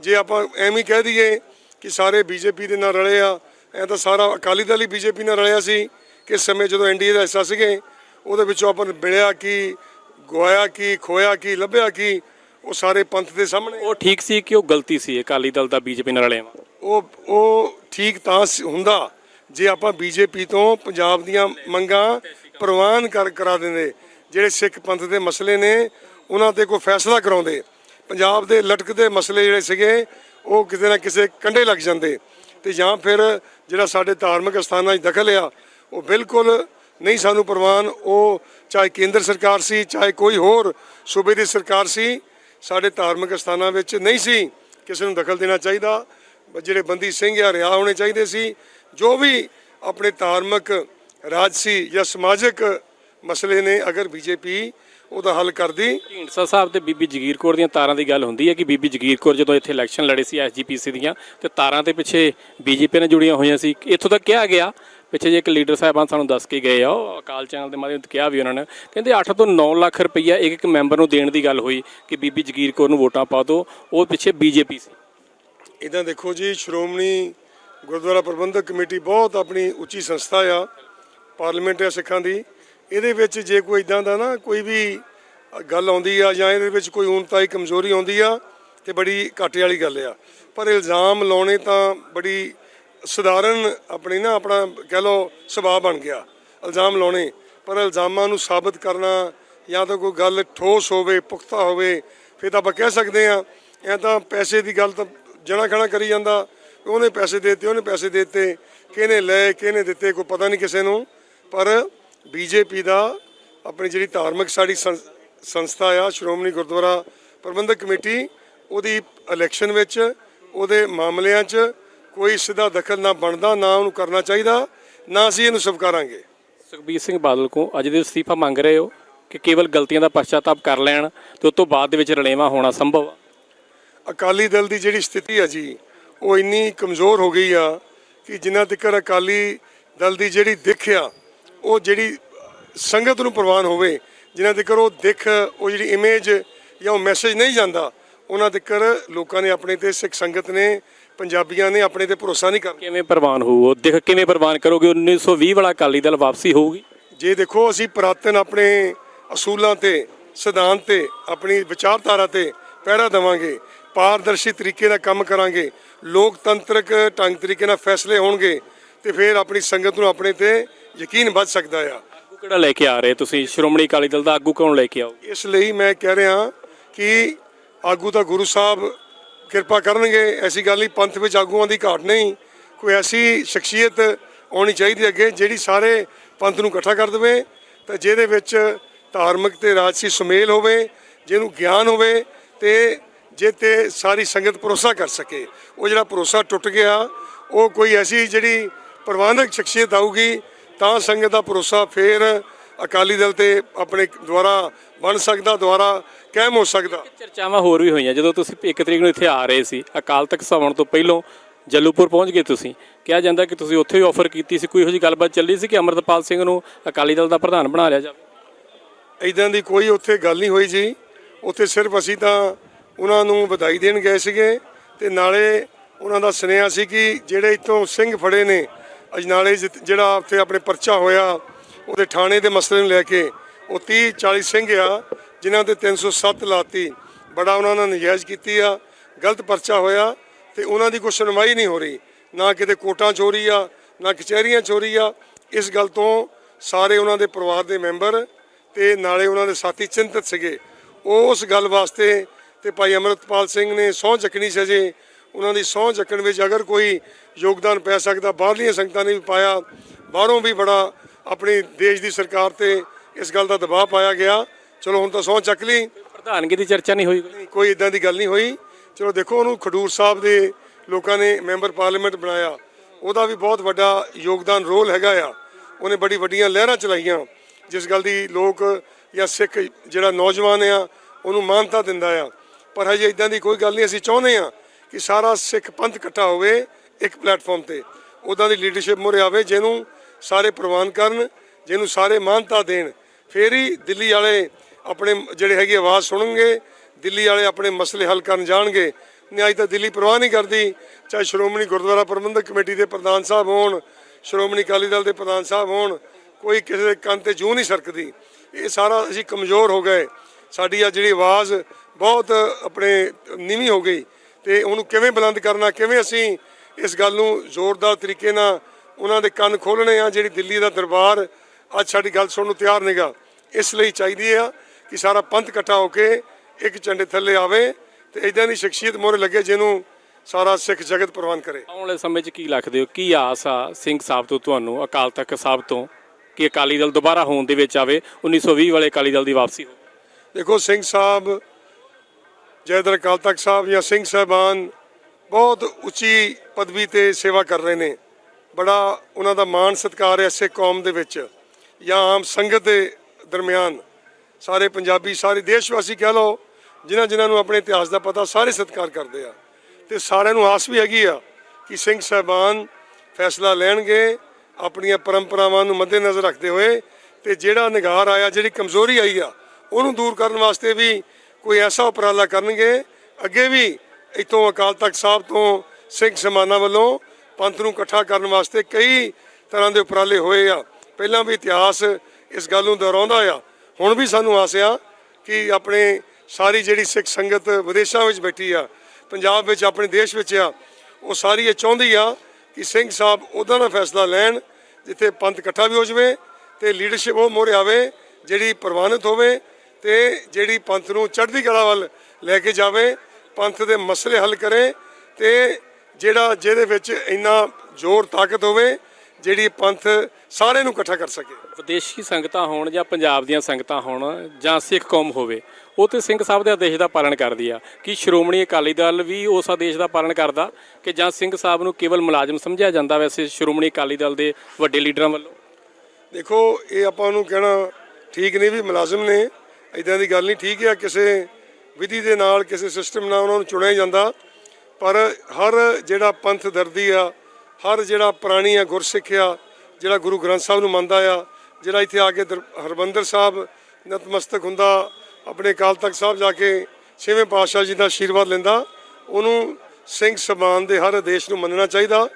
[SPEAKER 1] ਜੇ ਆਪਾਂ ਐਵੇਂ ਹੀ ਕਹਿ ਦਈਏ ਕਿ ਸਾਰੇ ਬੀਜੇਪੀ ਦੇ ਨਾਲ ਰਲੇ ਆ, ਐ ਤਾਂ ਸਾਰਾ ਅਕਾਲੀ ਦਲ ਹੀ ਬੀਜੇਪੀ ਨਾਲ ਰਲਿਆ ਸੀ, ਕਿਸ ਸਮੇਂ ਜਦੋਂ ਐਨਡੀਏ ਦਾ ਹਿੱਸਾ ਸੀਗੇ ਉਹਦੇ ਵਿੱਚੋਂ ਆਪਾਂ ਨੂੰ ਮਿਲਿਆ ਕੀ ਗਵਾਇਆ ਕੀ ਖੋਇਆ ਕੀ ਲੱਭਿਆ ਕੀ ਉਹ ਸਾਰੇ ਪੰਥ ਦੇ ਸਾਹਮਣੇ।
[SPEAKER 2] ਉਹ ਠੀਕ ਸੀ ਕਿ ਉਹ ਗਲਤੀ ਸੀ ਅਕਾਲੀ ਦਲ ਦਾ ਬੀਜੇਪੀ ਨਾਲ ਰਲਿਆ
[SPEAKER 1] ਉਹ ਉਹ ਠੀਕ ਤਾਂ ਹੁੰਦਾ। ਜੇ ਆਪਾਂ ਬੀਜੇਪੀ ਤੋਂ ਪੰਜਾਬ ਦੀਆਂ ਮੰਗਾਂ ਪ੍ਰਵਾਨ ਕਰ ਕਰਾ ਦਿੰਦੇ ਜਿਹੜੇ ਸਿੱਖ ਪੰਥ ਦੇ ਮਸਲੇ ਨੇ ਉਹਨਾਂ ਤੇ ਕੋਈ ਫੈਸਲਾ ਕਰਾਉਂਦੇ ਪੰਜਾਬ ਦੇ ਲਟਕਦੇ ਮਸਲੇ ਜਿਹੜੇ ਸੀਗੇ ਉਹ ਕਿਤੇ ਨਾ ਕਿਸੇ ਕੰਢੇ ਲੱਗ ਜਾਂਦੇ। ਤੇ ਜਾਂ ਫਿਰ ਜਿਹੜਾ ਸਾਡੇ ਧਾਰਮਿਕ ਸਥਾਨਾਂ 'ਚ ਦਖਲ ਆ ਉਹ ਬਿਲਕੁਲ ਨਹੀਂ ਸਾਨੂੰ ਪ੍ਰਵਾਨ, ਉਹ ਚਾਹੇ ਕੇਂਦਰ ਸਰਕਾਰ ਸੀ, ਚਾਹੇ ਕੋਈ ਹੋਰ ਸੂਬੇ ਦੀ ਸਰਕਾਰ ਸੀ, ਸਾਡੇ ਧਾਰਮਿਕ ਸਥਾਨਾਂ ਵਿੱਚ ਨਹੀਂ ਸੀ ਕਿਸੇ ਨੂੰ ਦਖਲ ਦੇਣਾ ਚਾਹੀਦਾ। ਜਿਹੜੇ ਬੰਦੀ ਸਿੰਘ ਆ, ਰਿਹਾ ਹੋਣੇ ਚਾਹੀਦੇ ਸੀ। ਜੋ ਵੀ ਆਪਣੇ ਧਾਰਮਿਕ ਰਾਜਸੀ ਜਾਂ ਸਮਾਜਿਕ ਮਸਲੇ ਨੇ, ਅਗਰ ਬੀਜੇਪੀ ਉਹਦਾ ਹੱਲ ਕਰਦੀ।
[SPEAKER 2] ਢੀਂਡਸਾ ਸਾਹਿਬ ਤੇ ਬੀਬੀ ਜਗੀਰ ਕੌਰ ਦੀਆਂ ਤਾਰਾਂ ਦੀ ਗੱਲ ਹੁੰਦੀ ਹੈ ਕਿ ਬੀਬੀ ਜਗੀਰ ਕੌਰ ਜਦੋਂ ਇੱਥੇ ਇਲੈਕਸ਼ਨ ਲੜੇ ਸੀ ਐਸਜੀਪੀਸੀ ਦੀਆਂ, ਤੇ ਤਾਰਾਂ ਦੇ ਪਿੱਛੇ ਬੀਜੇਪੀ ਨਾਲ ਜੁੜੀਆਂ ਹੋਈਆਂ ਸੀ। ਇੱਥੋਂ ਤੱਕ ਕਿਹਾ ਗਿਆ ਪਿੱਛੇ ਜੇ ਇੱਕ ਲੀਡਰ ਸਾਹਿਬਾਨ ਸਾਨੂੰ ਦੱਸ ਕੇ ਗਏ ਆ, ਉਹ ਅਕਾਲ ਚੈਨਲ ਦੇ ਮਾਧਿਅਮ ਤੋਂ ਕਿਹਾ ਵੀ ਉਹਨਾਂ ਨੇ, ਕਹਿੰਦੇ 8 ਤੋਂ 9 ਲੱਖ ਰੁਪਈਆ ਇੱਕ ਇੱਕ ਮੈਂਬਰ ਨੂੰ ਦੇਣ ਦੀ ਗੱਲ ਹੋਈ ਕਿ ਬੀਬੀ ਜਗੀਰ ਕੌਰ ਨੂੰ ਵੋਟਾਂ ਪਾ ਦਿਓ, ਉਹ ਪਿੱਛੇ ਬੀਜੇਪੀ ਸੀ।
[SPEAKER 1] ਇਦਾਂ ਦੇਖੋ ਜੀ, ਸ਼੍ਰੋਮਣੀ ਗੁਰਦੁਆਰਾ ਪ੍ਰਬੰਧਕ ਕਮੇਟੀ ਬਹੁਤ ਆਪਣੀ ਉੱਚੀ ਸੰਸਥਾ ਆ, ਪਾਰਲੀਮੈਂਟ ਆ ਸਿੱਖਾਂ ਦੀ, ਇਹਦੇ ਵਿੱਚ ਜੇ ਕੋਈ ਇਦਾਂ ਦਾ ਨਾ ਕੋਈ ਵੀ ਗੱਲ ਆਉਂਦੀ ਆ ਜਾਂ ਇਹਦੇ ਵਿੱਚ ਕੋਈ ਊਨਤਾਈ ਕਮਜ਼ੋਰੀ ਆਉਂਦੀ ਆ, ਤੇ ਬੜੀ ਘਾਟੇ ਵਾਲੀ ਗੱਲ ਆ। ਪਰ ਇਲਜ਼ਾਮ ਲਾਉਣੇ ਤਾਂ ਬੜੀ ਸਧਾਰਨ ਆਪਣੀ ਨਾ ਆਪਣਾ ਕਹਿ ਲਓ ਸੁਭਾਅ ਬਣ ਗਿਆ, ਇਲਜ਼ਾਮ ਲਾਉਣੇ, ਪਰ ਇਲਜ਼ਾਮਾਂ ਨੂੰ ਸਾਬਤ ਕਰਨਾ ਜਾਂ ਤਾਂ ਕੋਈ ਗੱਲ ਠੋਸ ਹੋਵੇ, ਪੁਖਤਾ ਹੋਵੇ, ਫਿਰ ਤਾਂ ਆਪਾਂ ਕਹਿ ਸਕਦੇ ਆ ਐ ਤਾਂ ਪੈਸੇ ਦੀ ਗੱਲ ਤਾਂ ਜਣਾ ਖਣਾ ਕਰੀ ਜਾਂਦਾ, ਉਹਨੇ ਪੈਸੇ ਦੇ ਦਿੱਤੇ, ਉਹਨੇ ਪੈਸੇ ਦੇ ਦਿੱਤੇ, ਕਿਹਨੇ ਲਏ, ਕਿਹਨੇ ਦਿੱਤੇ, ਕੋਈ ਪਤਾ ਨਹੀਂ ਕਿਸੇ ਨੂੰ, ਪਰ ਬੀਜੇਪੀ ਦਾ ਆਪਣੀ ਜਿਹੜੀ ਧਾਰਮਿਕ ਸਾਡੀ ਸੰਸਥਾ ਆ, ਸ਼੍ਰੋਮਣੀ ਗੁਰਦੁਆਰਾ ਪ੍ਰਬੰਧਕ ਕਮੇਟੀ, ਉਹਦੀ ਇਲੈਕਸ਼ਨ ਵਿੱਚ, ਉਹਦੇ ਮਾਮਲਿਆਂ 'ਚ ਕੋਈ ਸਿੱਧਾ ਦਖਲ ਨਾ ਬਣਦਾ ਨਾ ਉਹਨੂੰ ਕਰਨਾ ਚਾਹੀਦਾ ਨਾ ਅਸੀਂ ਇਹਨੂੰ ਸਵੀਕਾਰਾਂਗੇ।
[SPEAKER 2] ਸੁਖਬੀਰ ਸਿੰਘ ਬਾਦਲ ਕੋ ਅੱਜ ਦੇ ਅਸਤੀਫਾ ਮੰਗ ਰਹੇ ਹੋ ਕਿ ਕੇਵਲ ਗਲਤੀਆਂ ਦਾ ਪਛਤਾਪ ਕਰ ਲੈਣ ਤੇ ਉਸ ਤੋਂ ਬਾਅਦ ਦੇ ਵਿੱਚ ਰਲੇਵਾ ਹੋਣਾ ਸੰਭਵ ਆ?
[SPEAKER 1] ਅਕਾਲੀ ਦਲ ਦੀ ਜਿਹੜੀ ਸਥਿਤੀ ਆ ਜੀ ਉਹ ਇੰਨੀ ਕਮਜ਼ੋਰ ਹੋ ਗਈ ਆ ਕਿ ਜਿੰਨਾ ਤੱਕ ਅਕਾਲੀ ਦਲ ਦੀ ਜਿਹੜੀ ਦਿੱਖ ਆ ਉਹ ਜਿਹੜੀ ਸੰਗਤ ਨੂੰ ਪ੍ਰਵਾਨ ਹੋਵੇ ਜਿੰਨਾ ਤੱਕ ਉਹ ਦਿੱਖ ਉਹ ਜਿਹੜੀ ਇਮੇਜ ਜਾਂ ਉਹ ਮੈਸੇਜ ਨਹੀਂ ਜਾਂਦਾ ਉਹਨਾਂ ਤੱਕ ਲੋਕਾਂ ਨੇ ਆਪਣੇ ਤੇ ਸਿੱਖ ਸੰਗਤ ਨੇ ਪੰਜਾਬੀਆਂ ਨੇ ਆਪਣੇ ਤੇ ਭਰੋਸਾ ਨਹੀਂ ਕਰਨਾ
[SPEAKER 2] ਕਿਵੇਂ ਪ੍ਰਵਾਨ ਹੋਊ? ਉਹ ਦੇਖ ਕਿਵੇਂ ਪ੍ਰਵਾਨ ਕਰੋਗੇ? 1920 ਵਾਲਾ ਅਕਾਲੀ ਦਲ ਵਾਪਸੀ ਹੋਊਗੀ।
[SPEAKER 1] ਜੇ ਦੇਖੋ ਅਸੀਂ ਪ੍ਰਾਤਨ ਆਪਣੇ ਅਸੂਲਾਂ ਤੇ ਸਿਧਾਂਤ ਤੇ ਆਪਣੀ ਵਿਚਾਰਧਾਰਾ ਤੇ ਪਹਿਰਾ ਦੇਵਾਂਗੇ ਪਾਰਦਰਸ਼ੀ ਤਰੀਕੇ ਨਾਲ ਕੰਮ ਕਰਾਂਗੇ ਲੋਕਤੰਤਰਕ ਢੰਗ ਤਰੀਕੇ ਨਾਲ ਫੈਸਲੇ ਹੋਣਗੇ ਤੇ ਫਿਰ ਆਪਣੀ ਸੰਗਤ ਨੂੰ ਆਪਣੇ ਤੇ ਯਕੀਨ ਵੱਧ ਸਕਦਾ ਆ।
[SPEAKER 2] ਆਗੂ ਕਿਹੜਾ ਲੈ ਕੇ ਆ ਰਹੇ ਤੁਸੀਂ? ਸ਼੍ਰੋਮਣੀ ਅਕਾਲੀ ਦਲ ਦਾ ਆਗੂ ਕੌਣ ਲੈ ਕੇ ਆਓ
[SPEAKER 1] ਇਸ ਲਈ ਮੈਂ ਕਹਿ ਰਿਹਾ ਕਿ ਆਗੂ ਤਾਂ ਗੁਰੂ ਸਾਹਿਬ ਕਿਰਪਾ ਕਰਨਗੇ, ਐਸੀ ਗੱਲ ਨਹੀਂ, ਪੰਥ ਵਿੱਚ ਆਗੂਆਂ ਦੀ ਘਾਟ ਨਹੀਂ। ਕੋਈ ਐਸੀ ਸ਼ਖਸੀਅਤ ਆਉਣੀ ਚਾਹੀਦੀ ਅੱਗੇ, ਜਿਹੜੀ ਸਾਰੇ ਪੰਥ ਨੂੰ ਇਕੱਠਾ ਕਰ ਦੇਵੇ, ਤਾਂ ਜਿਹਦੇ ਵਿੱਚ ਧਾਰਮਿਕ ਤੇ ਰਾਜਸੀ ਸੁਮੇਲ ਹੋਵੇ, ਜਿਹਨੂੰ ਗਿਆਨ ਹੋਵੇ, ਤੇ ਜੇ ਤੇ ਸਾਰੀ ਸੰਗਤ ਭਰੋਸਾ ਕਰ ਸਕੇ। ਉਹ ਜਿਹੜਾ ਭਰੋਸਾ ਟੁੱਟ ਗਿਆ, ਉਹ ਕੋਈ ਐਸੀ ਜਿਹੜੀ ਪ੍ਰਬੰਧਕ ਸ਼ਖਸੀਅਤ ਆਊਗੀ, ਤਾਂ ਸੰਗਤ ਦਾ ਭਰੋਸਾ ਫੇਰ ਅਕਾਲੀ ਦਲ ਤੇ ਆਪਣੇ ਦੁਆਰਾ ਬਣ ਸਕਦਾ, ਦੁਆਰਾ ਕਾਇਮ ਹੋ ਸਕਦਾ।
[SPEAKER 2] ਚਰਚਾਵਾਂ ਹੋਰ ਵੀ ਹੋਈਆਂ। ਜਦੋਂ ਤੁਸੀਂ ਇੱਕ ਤਰੀਕ ਨੂੰ ਇੱਥੇ ਆ ਰਹੇ ਸੀ ਅਕਾਲ ਤਖਤ ਸਭਾ ਤੋਂ ਪਹਿਲਾਂ ਜੱਲੂਪੁਰ ਪਹੁੰਚ ਗਏ ਤੁਸੀਂ। ਕਿਹਾ ਜਾਂਦਾ ਕਿ ਤੁਸੀਂ ਉੱਥੇ ਵੀ ਆਫਰ ਕੀਤੀ ਸੀ। ਕੋਈ ਇਹੋ ਜਿਹੀ ਗੱਲਬਾਤ ਚੱਲੀ ਸੀ ਕਿ ਅਮਰਤਪਾਲ ਸਿੰਘ ਨੂੰ ਅਕਾਲੀ ਦਲ ਦਾ ਪ੍ਰਧਾਨ ਬਣਾ ਲਿਆ ਜਾਵੇ?
[SPEAKER 1] ਇਦਾਂ ਦੀ ਕੋਈ ਉੱਥੇ ਗੱਲ ਨਹੀਂ ਹੋਈ ਜੀ। ਉੱਥੇ ਸਿਰਫ ਅਸੀਂ ਤਾਂ ਉਹਨਾਂ ਨੂੰ ਵਧਾਈ ਦੇਣ ਗਏ ਸੀਗੇ ਤੇ ਨਾਲੇ ਉਹਨਾਂ ਦਾ ਸੁਨੇਹਾ ਸੀ ਕਿ ਜਿਹੜੇ ਇੱਥੋਂ ਸਿੰਘ ਫੜੇ ਨੇ ਅਜਨਾਲੇ ਜਿਹੜਾ ਉੱਥੇ ਆਪਣੇ ਪਰਚਾ ਹੋਇਆ ਉਹਦੇ ਥਾਣੇ ਦੇ ਮਸਲੇ ਨੂੰ ਲੈ ਕੇ ਉਹ 30 40 ਸਿੰਘ ਆ ਜਿਨ੍ਹਾਂ ਤੇ 307 ਲਾਤੀ, ਬੜਾ ਉਹਨਾਂ ਨਾਲ ਨਜਾਇਜ਼ ਕੀਤੀ ਆ, ਗਲਤ ਪਰਚਾ ਹੋਇਆ ਤੇ ਉਹਨਾਂ ਦੀ ਕੋਈ ਸੁਣਵਾਈ ਨਹੀਂ ਹੋ ਰਹੀ। ਨਾ ਕਿਤੇ ਕੋਟਾਂ ਚੋਰੀ ਆ, ਨਾ ਕਚਹਿਰੀਆਂ ਚੋਰੀ ਆ। ਇਸ ਗੱਲ ਤੋਂ ਸਾਰੇ ਉਹਨਾਂ ਦੇ ਪਰਿਵਾਰ ਦੇ ਮੈਂਬਰ ਤੇ ਨਾਲੇ ਉਹਨਾਂ ਦੇ ਸਾਥੀ ਚਿੰਤਤ ਸੀਗੇ। ਉਸ ਗੱਲ ਵਾਸਤੇ ਤੇ ਭਾਈ ਅਮਰਤਪਾਲ ਸਿੰਘ ਨੇ ਸਹੁੰ ਚੱਕਣੀ ਸਜੇ ਉਹਨਾਂ ਦੀ ਸਹੁੰ ਚੱਕਣ ਵਿੱਚ ਅਗਰ ਕੋਈ ਯੋਗਦਾਨ ਪੈ ਸਕਦਾ, ਬਾਹਰਲੀਆਂ ਸੰਗਤਾਂ ਨੇ ਵੀ ਪਾਇਆ। ਬਾਹਰੋਂ ਵੀ ਬੜਾ ਆਪਣੀ ਦੇਸ਼ ਦੀ ਸਰਕਾਰ ਤੇ ਇਸ ਗੱਲ ਦਾ ਦਬਾਅ ਪਾਇਆ ਗਿਆ। ਚਲੋ ਹੁਣ ਤਾਂ ਸਹੁੰ ਚੱਕ ਲਈ।
[SPEAKER 2] ਪ੍ਰਧਾਨਗੀ ਦੀ ਚਰਚਾ ਨਹੀਂ ਹੋਈ ਕੋਈ?
[SPEAKER 1] ਕੋਈ ਇਦਾਂ ਦੀ ਗੱਲ ਨਹੀਂ ਹੋਈ। ਚਲੋ ਦੇਖੋ ਉਹਨੂੰ ਖਡੂਰ ਸਾਹਿਬ ਦੇ ਲੋਕਾਂ ਨੇ ਮੈਂਬਰ ਪਾਰਲੀਮੈਂਟ ਬਣਾਇਆ। ਉਹਦਾ ਵੀ ਬਹੁਤ ਵੱਡਾ ਯੋਗਦਾਨ ਰੋਲ ਹੈਗਾ ਆ। ਉਹਨੇ ਬੜੀ ਵੱਡੀਆਂ ਲਹਿਰਾਂ ਚਲਾਈਆਂ ਜਿਸ ਗੱਲ ਦੀ ਲੋਕ ਜਾਂ ਸਿੱਖ ਜਿਹੜਾ ਨੌਜਵਾਨ ਆ ਉਹਨੂੰ ਮਾਨਤਾ ਦਿੰਦਾ ਆ। ਪਰ ਹਜੇ ਇਦਾਂ ਦੀ ਕੋਈ ਗੱਲ ਨਹੀਂ ਅਸੀਂ ਚਾਹੁੰਦੇ ਆ ਕਿ ਸਾਰਾ ਸਿੱਖ ਪੰਥ ਇਕੱਠਾ ਹੋਵੇ ਇੱਕ ਪਲੇਟਫਾਰਮ ਤੇ। ਉਹਦਾਂ ਦੀ ਲੀਡਰਸ਼ਿਪ ਮੁਰੇ ਆਵੇ ਜਿਹਨੂੰ ਸਾਰੇ ਪ੍ਰਵਾਨ ਕਰਨ ਜਿਹਨੂੰ ਸਾਰੇ ਮਾਨਤਾ ਦੇਣ। ਫੇਰ ਹੀ ਦਿੱਲੀ ਵਾਲੇ ਆਪਣੇ ਜਿਹੜੇ ਹੈਗੇ ਆਵਾਜ਼ ਸੁਣਨਗੇ, ਦਿੱਲੀ ਵਾਲੇ ਆਪਣੇ ਮਸਲੇ ਹੱਲ ਕਰਨ ਜਾਣਗੇ। ਨਹੀਂ ਅੱਜ ਤਾਂ ਦਿੱਲੀ ਪਰਵਾਹ ਨਹੀਂ ਕਰਦੀ। ਚਾਹੇ ਸ਼੍ਰੋਮਣੀ ਗੁਰਦੁਆਰਾ ਪ੍ਰਬੰਧਕ ਕਮੇਟੀ ਦੇ ਪ੍ਰਧਾਨ ਸਾਹਿਬ ਹੋਣ, ਸ਼੍ਰੋਮਣੀ ਅਕਾਲੀ ਦਲ ਦੇ ਪ੍ਰਧਾਨ ਸਾਹਿਬ ਹੋਣ, ਕੋਈ ਕਿਸੇ ਦੇ ਕੰਨ ਤੇ ਜੂ ਨਹੀਂ ਸਰਕਦੀ। ਇਹ ਸਾਰਾ ਅਸੀਂ ਕਮਜ਼ੋਰ ਹੋ ਗਏ। ਸਾਡੀ ਆ ਜਿਹੜੀ ਆਵਾਜ਼ ਬਹੁਤ ਆਪਣੇ ਨੀਵੀਂ ਹੋ ਗਈ ਤੇ ਉਹਨੂੰ ਕਿਵੇਂ ਬੁਲੰਦ ਕਰਨਾ, ਕਿਵੇਂ ਅਸੀਂ ਇਸ ਗੱਲ ਨੂੰ ਜ਼ੋਰਦਾਰ ਤਰੀਕੇ ਨਾਲ ਉਹਨਾਂ ਦੇ ਕੰਨ ਖੋਲਣੇ ਆ, ਜਿਹੜੀ ਦਿੱਲੀ ਦਾ ਦਰਬਾਰ ਅੱਜ ਸਾਡੀ ਗੱਲ ਸੁਣਨ ਨੂੰ ਤਿਆਰ ਨਹੀਂਗਾ। ਇਸ ਲਈ ਚਾਹੀਦੀ ਆ ਕਿ ਸਾਰਾ ਪੰਥ ਇਕੱਠਾ ਹੋ ਕੇ ਇੱਕ ਝੰਡੇ ਥੱਲੇ ਆਵੇ ਤੇ ਇਦਾਂ ਦੀ ਸ਼ਖਸੀਅਤ ਮੋਹਰੇ ਲੱਗੇ ਜਿਹਨੂੰ ਸਾਰਾ ਸਿੱਖ ਜਗਤ ਪ੍ਰਵਾਨ ਕਰੇ।
[SPEAKER 2] ਆਉਣ ਵਾਲੇ ਸਮੇਂ 'ਚ ਕੀ ਲੱਗਦੇ ਹੋ? ਕੀ ਆਸ ਆ ਸਿੰਘ ਸਾਹਿਬ ਤੋਂ ਤੁਹਾਨੂੰ ਅਕਾਲ ਤਖਤ ਸਾਹਿਬ ਤੋਂ ਕਿ ਅਕਾਲੀ ਦਲ ਦੁਬਾਰਾ ਹੋਂਦ ਦੇ ਵਿੱਚ ਆਵੇ 1920 ਵਾਲੇ ਅਕਾਲੀ ਦਲ ਦੀ ਵਾਪਸੀ ਹੋਵੇ?
[SPEAKER 1] ਦੇਖੋ ਸਿੰਘ ਸਾਹਿਬ ਜੈਦਰ ਅਕਾਲ ਤਖਤ ਸਾਹਿਬ ਜਾਂ ਸਿੰਘ ਸਾਹਿਬਾਨ ਬਹੁਤ ਉੱਚੀ ਪਦਵੀ ਤੇ ਸੇਵਾ ਕਰ ਰਹੇ ਨੇ। ਬੜਾ ਉਹਨਾਂ ਦਾ ਮਾਣ ਸਤਿਕਾਰ ਹੈ ਸਿੱਖ ਕੌਮ ਦੇ ਵਿੱਚ ਜਾਂ ਆਮ ਸੰਗਤ ਦੇ ਦਰਮਿਆਨ। ਸਾਰੇ ਪੰਜਾਬੀ, ਸਾਰੇ ਦੇਸ਼ ਵਾਸੀ ਕਹਿ ਲਓ, ਜਿਨ੍ਹਾਂ ਜਿਨ੍ਹਾਂ ਨੂੰ ਆਪਣੇ ਇਤਿਹਾਸ ਦਾ ਪਤਾ, ਸਾਰੇ ਸਤਿਕਾਰ ਕਰਦੇ ਆ। ਤੇ ਸਾਰਿਆਂ ਨੂੰ ਆਸ ਵੀ ਹੈਗੀ ਆ ਕਿ ਸਿੰਘ ਸਾਹਿਬਾਨ ਫੈਸਲਾ ਲੈਣਗੇ, ਆਪਣੀਆਂ ਪਰੰਪਰਾਵਾਂ ਨੂੰ ਮੱਦੇਨਜ਼ਰ ਰੱਖਦੇ ਹੋਏ, ਤੇ ਜਿਹੜਾ ਨਿਗਾਰ ਆਇਆ, ਜਿਹੜੀ ਕਮਜ਼ੋਰੀ ਆਈ ਆ, ਉਹਨੂੰ ਦੂਰ ਕਰਨ ਵਾਸਤੇ ਵੀ ਕੋਈ ਐਸਾ ਉਪਰਾਲਾ ਕਰਨਗੇ। ਅੱਗੇ ਵੀ ਇਥੋਂ ਅਕਾਲ ਤਖਤ ਸਾਹਿਬ ਤੋਂ ਸਿੰਘ ਸਮਾਨਾਂ ਵੱਲੋਂ ਪੰਥ ਨੂੰ ਇਕੱਠਾ ਕਰਨ ਵਾਸਤੇ ਕਈ ਤਰ੍ਹਾਂ ਦੇ ਉਪਰਾਲੇ ਹੋਏ ਆ। ਪਹਿਲਾਂ ਵੀ ਇਤਿਹਾਸ ਇਸ ਗੱਲ ਨੂੰ ਦੁਹਰਾਉਂਦਾ ਆ ਹੁਣ ਵੀ ਸਾਨੂੰ ਆਸ ਆ ਕਿ ਆਪਣੇ ਸਾਰੀ ਜਿਹੜੀ ਸਿੱਖ ਸੰਗਤ ਵਿਦੇਸ਼ਾਂ ਵਿੱਚ ਬੈਠੀ ਆ, ਪੰਜਾਬ ਵਿੱਚ, ਆਪਣੇ ਦੇਸ਼ ਵਿੱਚ ਆ, ਉਹ ਸਾਰੀ ਇਹ ਚਾਹੁੰਦੀ ਆ ਕਿ ਸਿੰਘ ਸਾਹਿਬ ਉਹਦਾ ਦਾ ਫੈਸਲਾ ਲੈਣ, ਜਿੱਥੇ ਪੰਥ ਇਕੱਠਾ ਵੀ ਹੋ ਜਾਵੇ ਤੇ ਲੀਡਰਸ਼ਿਪ ਉਹ ਮੋਹਰੇ ਆਵੇ, ਜਿਹੜੀ ਪ੍ਰਵਾਨਿਤ ਹੋਵੇ ਤੇ ਜਿਹੜੀ ਪੰਥ ਨੂੰ ਚੜ੍ਹਦੀ ਕਲਾ ਵੱਲ ਲੈ ਕੇ ਜਾਵੇ, ਪੰਥ ਦੇ ਮਸਲੇ ਹੱਲ ਕਰੇ ਤੇ ਜਿਹੜਾ ਜਿਹਦੇ ਵਿੱਚ ਇੰਨਾ ਜ਼ੋਰ ਤਾਕਤ ਹੋਵੇ ਜਿਹੜੀ ਪੰਥ ਸਾਰੇ ਨੂੰ ਇਕੱਠਾ ਕਰ ਸਕੇ।
[SPEAKER 2] ਵਿਦੇਸ਼ੀ ਸੰਗਤਾਂ ਹੋਣ ਜਾਂ ਪੰਜਾਬ ਦੀਆਂ ਸੰਗਤਾਂ ਹੋਣ ਜਾਂ ਸਿੱਖ ਕੌਮ ਹੋਵੇ ਉਹ ਤੇ ਸਿੰਘ ਸਾਹਿਬ ਦੇ ਆਦੇਸ਼ ਦਾ ਪਾਲਣ ਕਰਦੀ ਆ। ਕਿ ਸ਼੍ਰੋਮਣੀ ਅਕਾਲੀ ਦਲ ਵੀ ਉਸ ਆਦੇਸ਼ ਦਾ ਪਾਲਣ ਕਰਦਾ ਕਿ ਜਾਂ ਸਿੰਘ ਸਾਹਿਬ ਨੂੰ ਕੇਵਲ ਮੁਲਾਜ਼ਮ ਸਮਝਿਆ ਜਾਂਦਾ ਵੈਸੇ ਸ਼੍ਰੋਮਣੀ ਅਕਾਲੀ ਦਲ ਦੇ ਵੱਡੇ ਲੀਡਰਾਂ ਵੱਲੋਂ?
[SPEAKER 1] ਦੇਖੋ ਇਹ ਆਪਾਂ ਨੂੰ ਕਹਿਣਾ ਠੀਕ ਨਹੀਂ ਵੀ ਮੁਲਾਜ਼ਮ ਨੇ ਇਦਾਂ ਦੀ ਗੱਲ ਨਹੀਂ। ਠੀਕ ਹੈ ਕਿਸੇ ਵਿਧੀ ਦੇ ਨਾਲ ਕਿਸੇ ਸਿਸਟਮ ਨਾਲ ਉਹਨਾਂ ਨੂੰ ਚੁਣਿਆ ਜਾਂਦਾ ਪਰ ਹਰ ਜਿਹੜਾ ਪੰਥ ਦਰਦੀ ਆ ਹਰ ਜਿਹੜਾ ਪੁਰਾਣੀ ਆ ਗੁਰਸਿੱਖ ਆ, ਜਿਹੜਾ ਗੁਰੂ ਗ੍ਰੰਥ ਸਾਹਿਬ ਨੂੰ ਮੰਨਦਾ ਆ, ਜਿਹੜਾ ਇੱਥੇ ਆ ਕੇ ਦਰ- ਹਰਮੰਦਰ ਸਾਹਿਬ ਨਤਮਸਤਕ ਹੁੰਦਾ, ਆਪਣੇ ਅਕਾਲ ਤਖਤ ਸਾਹਿਬ ਜਾ ਕੇ ਛੇਵੇਂ ਪਾਤਸ਼ਾਹ ਜੀ ਦਾ ਆਸ਼ੀਰਵਾਦ ਲੈਂਦਾ, ਉਹਨੂੰ ਸਿੰਘ ਸਮਾਨ ਦੇ ਹਰ ਆਦੇਸ਼ ਨੂੰ ਮੰਨਣਾ ਚਾਹੀਦਾ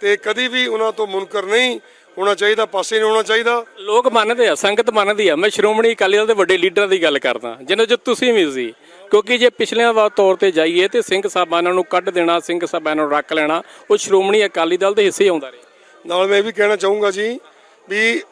[SPEAKER 1] ਤੇ ਕਦੀ ਵੀ ਉਹਨਾਂ ਤੋਂ ਮੁਨਕਰ ਨਹੀਂ ਹੋਣਾ ਚਾਹੀਦਾ, ਪਾਸੇ ਨਹੀਂ ਹੋਣਾ ਚਾਹੀਦਾ।
[SPEAKER 2] ਲੋਕ ਮੰਨਦੇ ਆ, ਸੰਗਤ ਮੰਨਦੀ ਆ। ਮੈਂ ਸ਼੍ਰੋਮਣੀ ਅਕਾਲੀ ਦਲ ਦੇ ਵੱਡੇ ਲੀਡਰਾਂ ਦੀ ਗੱਲ ਕਰਦਾ, ਜਿਹਨਾਂ ਚ ਤੁਸੀਂ ਵੀ ਸੀ। ਕਿਉਂਕਿ ਜੇ ਪਿਛਲਿਆਂ ਵਾਰ ਤੌਰ ਤੇ ਜਾਈਏ ਤੇ ਸਿੰਘ ਸਾਹਿਬਾਨਾਂ ਨੂੰ ਕੱਢ ਦੇਣਾ, ਸਿੰਘ ਸਾਹਿਬਾਨਾਂ ਨੂੰ ਰੱਖ ਲੈਣਾ, ਉਹ ਸ਼੍ਰੋਮਣੀ ਅਕਾਲੀ ਦਲ ਦੇ ਹਿੱਸੇ ਆਉਂਦਾ ਰਿਹਾ।
[SPEAKER 1] ਨਾਲ ਮੈਂ ਇਹ ਵੀ ਕਹਿਣਾ ਚਾਹੂੰਗਾ ਜੀ ਵੀ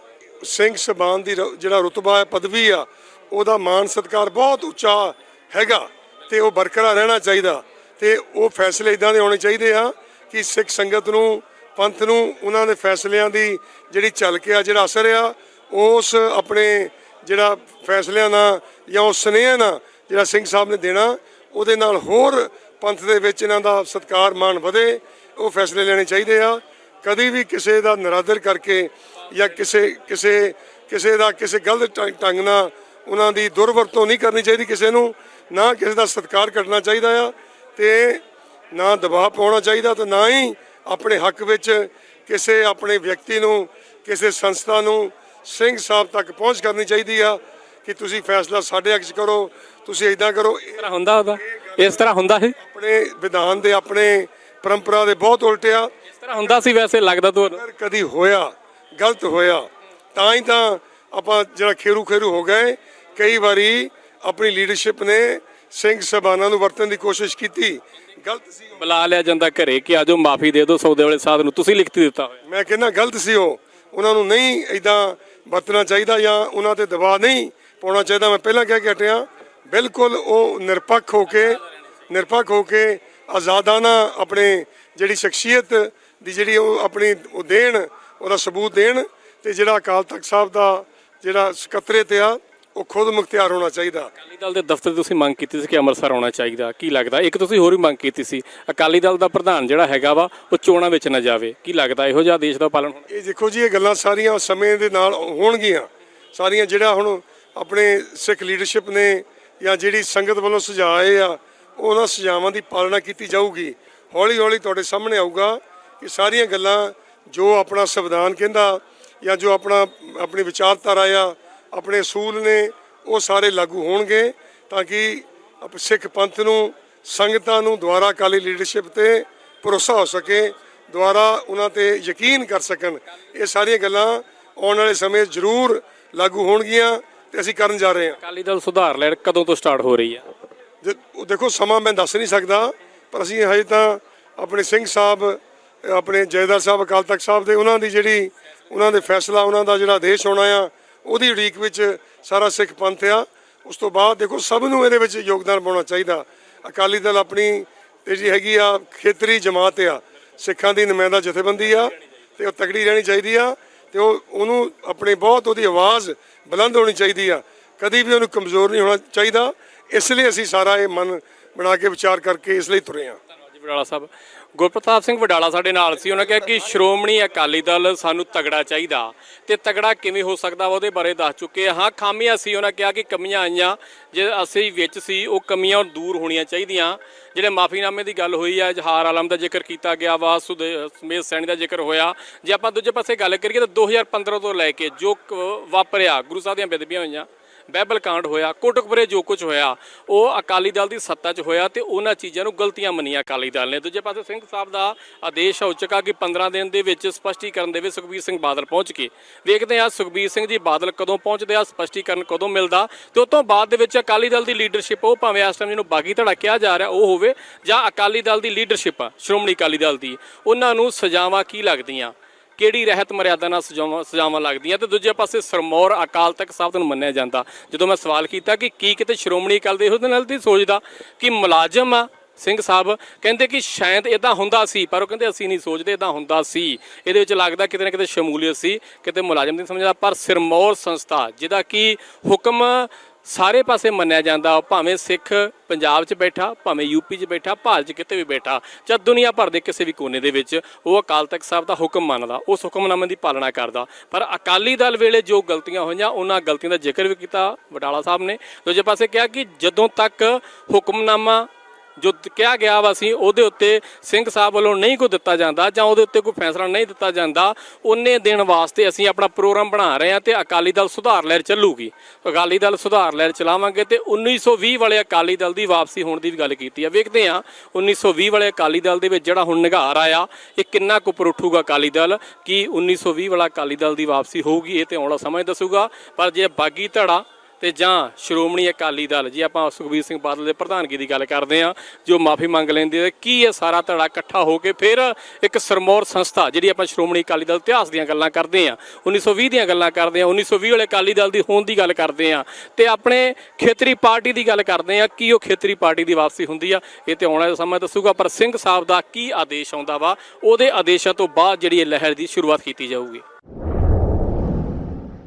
[SPEAKER 1] ਸਿੰਘ ਸਾਹਿਬਾਨ ਦੀ ਰ- ਜਿਹੜਾ ਰੁਤਬਾ ਹੈ, ਪਦਵੀ ਆ, ਉਹਦਾ ਮਾਣ ਸਤਕਾਰ ਬਹੁਤ ਉੱਚਾ ਹੈਗਾ ਤੇ ਉਹ ਬਰਕਰਾਰ ਰਹਿਣਾ ਚਾਹੀਦਾ ਤੇ ਉਹ ਫੈਸਲੇ ਇਦਾਂ ਦੇ ਹੋਣੇ ਚਾਹੀਦੇ ਆ ਕਿ ਸਿੱਖ ਸੰਗਤ ਨੂੰ, ਪੰਥ ਨੂੰ, ਉਹਨਾਂ ਦੇ ਫੈਸਲਿਆਂ ਦੀ ਜਿਹੜੀ ਚੱਲ ਕੇ ਆ, ਜਿਹੜਾ ਅਸਰ ਆ, ਉਸ ਆਪਣੇ ਜਿਹੜਾ ਫੈਸਲਿਆਂ ਨਾਲ ਜਾਂ ਉਸ ਸੁਨੇਹੇ ਨਾਲ ਜਿਹੜਾ ਸਿੰਘ ਸਾਹਿਬ ਨੇ ਦੇਣਾ, ਉਹਦੇ ਨਾਲ ਹੋਰ ਪੰਥ ਦੇ ਵਿੱਚ ਇਹਨਾਂ ਦਾ ਸਤਕਾਰ, ਮਾਣ ਵਧੇ, ਉਹ ਫੈਸਲੇ ਲੈਣੇ ਚਾਹੀਦੇ ਆ। ਕਦੀ ਵੀ ਕਿਸੇ ਦਾ ਨਰਾਦਰ ਕਰਕੇ ਜਾਂ ਕਿਸੇ ਕਿਸੇ ਕਿਸੇ ਦਾ ਕਿਸੇ ਗਲਤ ਢੰਗ- ਢੰਗ ਨਾਲ ਉਹਨਾਂ ਦੀ ਦੁਰਵਰਤੋਂ ਨਹੀਂ ਕਰਨੀ ਚਾਹੀਦੀ ਕਿਸੇ ਨੂੰ, ਨਾ ਕਿਸੇ ਦਾ ਸਤਿਕਾਰ ਕਰਨਾ ਚਾਹੀਦਾ ਆ ਤੇ ਨਾ ਦਬਾਅ ਪਾਉਣਾ ਚਾਹੀਦਾ ਤੇ ਨਾ ਹੀ ਆਪਣੇ ਹੱਕ ਵਿੱਚ ਕਿਸੇ ਆਪਣੇ ਵਿਅਕਤੀ ਨੂੰ, ਕਿਸੇ ਸੰਸਥਾ ਨੂੰ, ਸਿੰਘ ਸਾਹਿਬ ਤੱਕ ਪਹੁੰਚ ਕਰਨੀ ਚਾਹੀਦੀ ਆ। ਕਿ ਤੁਸੀਂ ਫੈਸਲਾ ਸਾਡੇ ਹੱਕ 'ਚ ਕਰੋ ਤੁਸੀਂ ਇਦਾਂ ਕਰੋ।
[SPEAKER 2] ਇਸ ਤਰ੍ਹਾਂ ਹੁੰਦਾ ਉਹਦਾ? ਇਸ ਤਰ੍ਹਾਂ ਹੁੰਦਾ ਹੈ
[SPEAKER 1] ਆਪਣੇ ਵਿਧਾਨ ਦੇ ਆਪਣੇ ਪਰੰਪਰਾ ਦੇ ਬਹੁਤ ਉਲਟਿਆ
[SPEAKER 2] ਇਸ ਤਰ੍ਹਾਂ ਹੁੰਦਾ ਸੀ ਵੈਸੇ ਲੱਗਦਾ ਤੁਹਾਨੂੰ?
[SPEAKER 1] ਅਗਰ ਕਦੀ ਹੋਇਆ ਗਲਤ ਹੋਇਆ ਤਾਂ ਹੀ ਤਾਂ ਆਪਾਂ ਜਿਹੜਾ ਖੇਰੂ ਖੇਰੂ ਹੋ ਗਏ ਕਈ ਵਾਰੀ ਆਪਣੀ ਲੀਡਰਸ਼ਿਪ ਨੇ ਸਿੰਘ ਸਭਾਨਾਂ ਨੂੰ ਵਰਤਣ ਦੀ ਕੋਸ਼ਿਸ਼ ਕੀਤੀ। ਗਲਤ ਸੀ ਉਹ।
[SPEAKER 2] ਬੁਲਾ ਲਿਆ ਜਾਂਦਾ ਘਰੇ ਕਿ ਆਜੋ ਮਾਫੀ ਦੇ ਦਿਓ ਸੌਦੇ ਵਾਲੇ ਸਾਧ ਨੂੰ। ਤੁਸੀਂ ਲਿਖਤੀ ਦਿੱਤਾ ਹੋਇਆ।
[SPEAKER 1] ਮੈਂ ਕਹਿੰਦਾ ਗਲਤ ਸੀ ਉਹ। ਉਹਨਾਂ ਨੂੰ ਨਹੀਂ ਇਦਾਂ ਵਰਤਣਾ ਚਾਹੀਦਾ ਜਾਂ ਉਹਨਾਂ ਤੇ ਦਬਾਅ ਨਹੀਂ। ਪਾਉਣਾ ਚਾਹੀਦਾ। ਮੈਂ ਪਹਿਲਾਂ ਕਹਿ ਕੇ ਹਟਿਆ। ਬਿਲਕੁਲ ਉਹ ਨਿਰਪੱਖ ਹੋ ਕੇ ਨਿਰਪੱਖ ਹੋ ਕੇ ਆਜ਼ਾਦਾਨਾ ਆਪਣੇ ਜਿਹੜੀ ਸ਼ਖਸੀਅਤ ਦੀ ਜਿਹੜੀ ਉਹ ਆਪਣੀ ਉਹ ਦੇਣ ਉਹਦਾ ਸਬੂਤ ਦੇਣ ਤੇ ਜਿਹੜਾ ਅਕਾਲ ਤਖਤ ਸਾਹਿਬ ਦਾ ਜਿਹੜਾ ਸਕੱਤਰੇਤ ਆ ਉਹ ਖੁਦ ਮੁਖਤਿਆਰ ਹੋਣਾ ਚਾਹੀਦਾ।
[SPEAKER 2] ਅਕਾਲੀ ਦਲ ਦੇ ਦਫ਼ਤਰ ਤੁਸੀਂ ਮੰਗ ਕੀਤੀ ਸੀ ਕਿ ਅੰਮ੍ਰਿਤਸਰ ਆਉਣਾ ਚਾਹੀਦਾ। ਕੀ ਲੱਗਦਾ? ਇੱਕ ਤੁਸੀਂ ਹੋਰ ਵੀ ਮੰਗ ਕੀਤੀ ਸੀ। ਅਕਾਲੀ ਦਲ ਦਾ ਪ੍ਰਧਾਨ ਜਿਹੜਾ ਹੈਗਾ ਵਾ ਉਹ ਚੋਣਾਂ ਵਿੱਚ ਨਾ ਜਾਵੇ। ਕੀ ਲੱਗਦਾ? ਇਹੋ ਜਿਹਾ ਦੇਸ਼ ਦਾ ਪਾਲਣ ਹੋਣਾ
[SPEAKER 1] ਇਹ ਦੇਖੋ ਜੀ ਇਹ ਗੱਲਾਂ ਸਾਰੀਆਂ ਸਮੇਂ ਦੇ ਨਾਲ ਹੋਣਗੀਆਂ। ਸਾਰੀਆਂ ਜਿਹੜਾ ਹੁਣ ਆਪਣੇ ਸਿੱਖ ਲੀਡਰਸ਼ਿਪ ਨੇ ਜਾਂ ਜਿਹੜੀ ਸੰਗਤ ਵੱਲੋਂ ਸੁਝਾਅ ਆਏ ਆ, ਉਹਨਾਂ ਸੁਝਾਵਾਂ ਦੀ ਪਾਲਣਾ ਕੀਤੀ ਜਾਊਗੀ। ਹੌਲੀ ਹੌਲੀ ਤੁਹਾਡੇ ਸਾਹਮਣੇ ਆਊਗਾ ਕਿ ਸਾਰੀਆਂ ਗੱਲਾਂ ਜੋ ਆਪਣਾ ਸੰਵਿਧਾਨ ਕਹਿੰਦਾ ਜਾਂ ਜੋ ਆਪਣਾ, ਆਪਣੀ ਵਿਚਾਰਧਾਰਾ ਆ, ਆਪਣੇ ਅਸੂਲ ਨੇ, ਉਹ ਸਾਰੇ ਲਾਗੂ ਹੋਣਗੇ ਤਾਂ ਕਿ ਸਿੱਖ ਪੰਥ ਨੂੰ, ਸੰਗਤਾਂ ਨੂੰ ਦੁਆਰਾ ਅਕਾਲੀ ਲੀਡਰਸ਼ਿਪ ਤੇ ਭਰੋਸਾ ਹੋ ਸਕੇ, ਦੁਆਰਾ ਉਹਨਾਂ ਤੇ ਯਕੀਨ ਕਰ ਸਕਣ। ਇਹ ਸਾਰੀਆਂ ਗੱਲਾਂ ਆਉਣ ਵਾਲੇ ਸਮੇਂ ਜ਼ਰੂਰ ਲਾਗੂ ਹੋਣਗੀਆਂ। ਤੇ ਅਸੀਂ ਕਰਨ ਜਾ ਰਹੇ ਹਾਂ।
[SPEAKER 2] ਅਕਾਲੀ ਦਲ ਸੁਧਾਰ ਲਹਿਰ ਕਦੋਂ ਤੋਂ ਸਟਾਰਟ ਹੋ ਰਹੀ ਆ?
[SPEAKER 1] ਜੇ- ਉਹ ਦੇਖੋ ਸਮਾਂ ਮੈਂ ਦੱਸ ਨਹੀਂ ਸਕਦਾ ਪਰ ਅਸੀਂ ਹਜੇ ਤਾਂ ਆਪਣੇ ਸਿੰਘ ਸਾਹਿਬ ਆਪਣੇ ਜੈਦਾਰ ਸਾਹਿਬ ਅਕਾਲ ਤਖਤ ਸਾਹਿਬ ਦੇ ਉਹਨਾਂ ਦੀ ਜਿਹੜੀ ਉਹਨਾਂ ਦੇ ਫੈਸਲਾ ਉਹਨਾਂ ਦਾ ਜਿਹੜਾ ਆਦੇਸ਼ ਹੋਣਾ ਆ ਉਹਦੀ ਉਡੀਕ ਵਿੱਚ ਸਾਰਾ ਸਿੱਖ ਪੰਥ ਆ। ਉਸ ਤੋਂ ਬਾਅਦ ਦੇਖੋ ਸਭ ਨੂੰ ਇਹਦੇ ਵਿੱਚ ਯੋਗਦਾਨ ਪਾਉਣਾ ਚਾਹੀਦਾ। ਅਕਾਲੀ ਦਲ ਆਪਣੀ ਤੇ ਜਿਹੜੀ ਹੈਗੀ ਆ ਖੇਤਰੀ ਜਮਾਤ ਆ। ਸਿੱਖਾਂ ਦੀ ਨੁਮਾਇੰਦਾ ਜਥੇਬੰਦੀ ਆ ਤੇ ਉਹ ਤਗੜੀ ਰਹਿਣੀ ਚਾਹੀਦੀ ਆ ਤੇ ਉਹ ਉਹਨੂੰ ਆਪਣੀ ਬਹੁਤ ਉਹਦੀ ਆਵਾਜ਼ ਬੁਲੰਦ ਹੋਣੀ ਚਾਹੀਦੀ ਆ। ਕਦੀ ਵੀ ਉਹਨੂੰ ਕਮਜ਼ੋਰ ਨਹੀਂ ਹੋਣਾ ਚਾਹੀਦਾ। ਇਸ ਲਈ ਅਸੀਂ ਸਾਰਾ ਇਹ ਮਨ ਬਣਾ ਕੇ ਵਿਚਾਰ ਕਰਕੇ ਇਸ ਲਈ ਤੁਰੇ ਹਾਂ।
[SPEAKER 2] ਧੰਨਵਾਦ ਜੀ ਵਡਾਲਾ ਸਾਹਿਬ। ਗੁਰਪ੍ਰਤਾਪ ਸਿੰਘ ਵਡਾਲਾ ਸਾਡੇ ਨਾਲ ਸੀ, ਉਹਨਾਂ ਕਿਹਾ ਕਿ ਸ਼੍ਰੋਮਣੀ ਅਕਾਲੀ ਦਲ ਸਾਨੂੰ ਤਗੜਾ ਚਾਹੀਦਾ ਤੇ ਤਗੜਾ ਕਿਵੇਂ ਹੋ ਸਕਦਾ ਉਹਦੇ ਬਾਰੇ ਦੱਸ ਚੁੱਕੇ ਆ ਹਾਂ। ਖਾਮੀਆਂ ਸੀ, ਉਹਨਾਂ ਕਿਹਾ ਕਿ ਕਮੀਆਂ ਆਈਆਂ, ਜੇ ਅਸੀਂ ਵਿੱਚ ਸੀ, ਉਹ ਕਮੀਆਂ ਦੂਰ ਹੋਣੀਆਂ ਚਾਹੀਦੀਆਂ। ਜਿਹੜੇ ਮਾਫੀਨਾਮੇ ਦੀ ਗੱਲ ਹੋਈ ਆ, ਜਹਾਰ ਆਲਮ ਦਾ ਜ਼ਿਕਰ ਕੀਤਾ ਗਿਆ ਵਾ, ਸੁਦੇ ਸਮੇਤ ਸੈਣੀ ਦਾ ਜ਼ਿਕਰ ਹੋਇਆ। ਜੇ ਆਪਾਂ ਦੂਜੇ ਪਾਸੇ ਗੱਲ ਕਰੀਏ ਤਾਂ 2015 ਤੋਂ ਲੈ ਕੇ ਜੋ ਵਾਪਰਿਆ, ਗੁਰੂ ਸਾਹਿਬ ਦੀਆਂ ਬੇਦਬੀਆਂ ਹੋਈਆਂ ਬਹਿਬਲ ਕਾਂਡ ਹੋਇਆ, ਕੋਟਕਪੁਰੇ ਜੋ ਕੁਝ ਹੋਇਆ, ਉਹ ਅਕਾਲੀ ਦਲ ਦੀ ਸੱਤਾ 'ਚ ਹੋਇਆ ਤੇ ਉਹਨਾਂ ਚੀਜ਼ਾਂ ਨੂੰ ਗਲਤੀਆਂ ਮੰਨੀਆਂ ਅਕਾਲੀ ਦਲ ਨੇ। ਦੂਜੇ ਪਾਸੇ ਸਿੰਘ ਸਾਹਿਬ ਦਾ ਆਦੇਸ਼ ਹੋ ਚੁੱਕਾ ਕਿ 15 ਦਿਨ ਦੇ ਵਿੱਚ ਸਪਸ਼ਟੀਕਰਨ ਦੇਵੇ ਸੁਖਬੀਰ ਸਿੰਘ ਬਾਦਲ ਪਹੁੰਚ ਕੇ। ਦੇਖਦੇ ਹਾਂ ਸੁਖਬੀਰ ਸਿੰਘ ਜੀ ਬਾਦਲ ਕਦੋਂ ਪਹੁੰਚਦੇ ਆ, ਸਪਸ਼ਟੀਕਰਨ ਕਦੋਂ ਮਿਲਦਾ ਤੇ ਉਸ ਤੋਂ ਬਾਅਦ ਦੇ ਵਿੱਚ ਅਕਾਲੀ ਦਲ ਦੀ ਲੀਡਰਸ਼ਿਪ, ਉਹ ਭਾਵੇਂ ਇਸ ਟਾਈਮ ਜਿਹਨੂੰ ਬਾਗੀ ਧੜਾ ਕਿਹਾ ਜਾ ਰਿਹਾ, ਉਹ ਹੋਵੇ ਜਾਂ ਅਕਾਲੀ ਦਲ ਦੀ ਲੀਡਰਸ਼ਿਪ ਆ, ਸ਼੍ਰੋਮਣੀ ਅਕਾਲੀ ਦਲ ਦੀ, ਉਹਨਾਂ ਨੂੰ ਸਜ਼ਾਵਾਂ ਕੀ ਲੱਗਦੀਆਂ? ਕਿਹੜੀ ਰਹਿਤ ਮਰਿਆਦਾ ਨਾਲ ਸਜਾਵਾਂ ਸਜਾਵਾਂ ਲੱਗਦੀਆਂ? ਤੇ ਦੂਜੇ ਪਾਸੇ ਸਰਮੌਰ ਅਕਾਲ ਤਖਤ ਸਾਹਿਬ ਨੂੰ ਮੰਨਿਆ ਜਾਂਦਾ। ਜਦੋਂ ਮੈਂ ਸਵਾਲ ਕੀਤਾ ਕਿ ਕੀ ਕਿਤੇ ਸ਼੍ਰੋਮਣੀ ਅਕਾਲੀ ਦੇ ਉਹਦੇ ਨਾਲ ਦੀ ਸੋਚਦਾ ਕਿ ਮੁਲਾਜ਼ਮ ਆ ਸਿੰਘ ਸਾਹਿਬ, ਕਹਿੰਦੇ ਕਿ ਸ਼ਾਇਦ ਇਦਾਂ ਹੁੰਦਾ ਸੀ, ਪਰ ਉਹ ਕਹਿੰਦੇ ਅਸੀਂ ਨਹੀਂ ਸੋਚਦੇ ਇਦਾਂ ਹੁੰਦਾ ਸੀ। ਇਹਦੇ ਵਿੱਚ ਲੱਗਦਾ ਕਿਤੇ ਨਾ ਕਿਤੇ ਸ਼ਮੂਲੀਅਤ ਸੀ, ਕਿਤੇ ਮੁਲਾਜ਼ਮ ਨਹੀਂ ਸਮਝਦਾ ਪਰ ਸਿਰਮੌਰ ਸੰਸਥਾ, ਜਿਹਦਾ ਕਿ ਹੁਕਮ ਸਾਰੇ ਪਾਸੇ ਮੰਨਿਆ ਜਾਂਦਾ, ਭਾਵੇਂ ਸਿੱਖ ਪੰਜਾਬ 'ਚ ਬੈਠਾ, ਭਾਵੇਂ ਯੂਪੀ 'ਚ ਬੈਠਾ, ਭਾਰਤ 'ਚ ਕਿਤੇ ਵੀ ਬੈਠਾ ਜਾਂ ਦੁਨੀਆ ਭਰ ਦੇ ਕਿਸੇ ਵੀ ਕੋਨੇ ਦੇ ਵਿੱਚ ਉਹ ਅਕਾਲ ਤਖਤ ਸਾਹਿਬ ਦਾ ਹੁਕਮ ਮੰਨਦਾ, ਉਸ ਹੁਕਮਨਾਮੇ ਦੀ ਪਾਲਣਾ ਕਰਦਾ। ਪਰ ਅਕਾਲੀ ਦਲ ਵੇਲੇ ਜੋ ਗਲਤੀਆਂ ਹੋਈਆਂ, ਉਹਨਾਂ ਗਲਤੀਆਂ ਦਾ ਜ਼ਿਕਰ ਵੀ ਕੀਤਾ ਵਡਾਲਾ ਸਾਹਿਬ ਨੇ। ਦੂਜੇ ਪਾਸੇ ਕਿਹਾ ਕਿ ਜਦੋਂ ਤੱਕ ਹੁਕਮਨਾਮਾ ਜੋ ਕਿਹਾ ਗਿਆ ਵਾ ਸੀ, ਉਹਦੇ ਉੱਤੇ ਸਿੰਘ ਸਾਹਿਬ ਵੱਲੋਂ ਨਹੀਂ ਕੋਈ ਦਿੱਤਾ ਜਾਂਦਾ ਜਾਂ ਉਹਦੇ ਉੱਤੇ ਕੋਈ ਫੈਸਲਾ ਨਹੀਂ ਦਿੱਤਾ ਜਾਂਦਾ, ਉਹਨੇ ਦਿਨ ਵਾਸਤੇ ਅਸੀਂ ਆਪਣਾ ਪ੍ਰੋਗਰਾਮ ਬਣਾ ਰਹੇ ਹਾਂ ਤੇ ਅਕਾਲੀ ਦਲ ਸੁਧਾਰ ਲਹਿਰ ਚੱਲੂਗੀ। ਅਕਾਲੀ ਦਲ ਸੁਧਾਰ ਲਹਿਰ ਚਲਾਵਾਂਗੇ ਤੇ 1920 ਵਾਲੇ ਅਕਾਲੀ ਦਲ ਦੀ ਵਾਪਸੀ ਹੋਣ ਦੀ ਵੀ ਗੱਲ ਕੀਤੀ ਆ। ਵੇਖਦੇ ਹਾਂ 1920 ਵਾਲੇ ਅਕਾਲੀ ਦਲ ਦੇ ਵਿੱਚ ਜਿਹੜਾ ਹੁਣ ਨਿਗਾਰ ਆਇਆ, ਇਹ ਕਿੰਨਾ ਕੁ ਉੱਪਰ ਉੱਠੂਗਾ ਅਕਾਲੀ ਦਲ, ਕੀ 1920 ਵਾਲਾ ਅਕਾਲੀ ਦਲ ਦੀ ਵਾਪਸੀ ਹੋਊਗੀ, ਇਹ ਤੇ ਆਉਣ ਵਾਲਾ ਸਮਾਂ ਦੱਸੂਗਾ। ਪਰ ਜੇ ਬਾਗੀ ਧੜਾ ਤੇ ਜਾਂ ਸ਼੍ਰੋਮਣੀ ਅਕਾਲੀ ਦਲ, ਜੇ ਆਪਾਂ ਸੁਖਬੀਰ ਸਿੰਘ ਬਾਦਲ ਦੇ ਪ੍ਰਧਾਨਗੀ ਦੀ ਗੱਲ ਕਰਦੇ ਆ ਜੋ ਮਾਫੀ ਮੰਗ ਲੈਂਦੇ ਆ, ਕੀ ਇਹ ਸਾਰਾ ਧੜਾ ਇਕੱਠਾ ਹੋ ਕੇ ਫਿਰ ਇੱਕ ਸਰਮੌਰ ਸੰਸਥਾ, ਜਿਹੜੀ ਆਪਾਂ ਸ਼੍ਰੋਮਣੀ ਅਕਾਲੀ ਦਲ ਇਤਿਹਾਸ ਦੀਆਂ ਗੱਲਾਂ ਕਰਦੇ ਆ 1920 ਦੀਆਂ ਗੱਲਾਂ ਕਰਦੇ ਆ 1920 ਵਾਲੇ ਅਕਾਲੀ ਦਲ ਦੀ ਹੋਂਦ ਦੀ ਗੱਲ ਕਰਦੇ ਆ ਤੇ ਆਪਣੇ ਖੇਤਰੀ ਪਾਰਟੀ ਦੀ ਗੱਲ ਕਰਦੇ ਆ ਕੀ ਉਹ ਖੇਤਰੀ ਪਾਰਟੀ ਦੀ ਵਾਪਸੀ ਹੁੰਦੀ ਆ, ਇਹ ਤੇ ਆਉਣ ਵਾਲਾ ਸਮਾਂ ਦੱਸੂਗਾ, ਪਰ ਸਿੰਘ ਸਾਹਿਬ ਦਾ ਕੀ ਆਦੇਸ਼ ਆਉਂਦਾ ਵਾ, ਉਹਦੇ ਆਦੇਸ਼ਾਂ ਤੋਂ ਬਾਅਦ ਜਿਹੜੀ ਇਹ ਲਹਿਰ ਦੀ ਸ਼ੁਰੂਆਤ ਕੀਤੀ ਜਾਊਗੀ।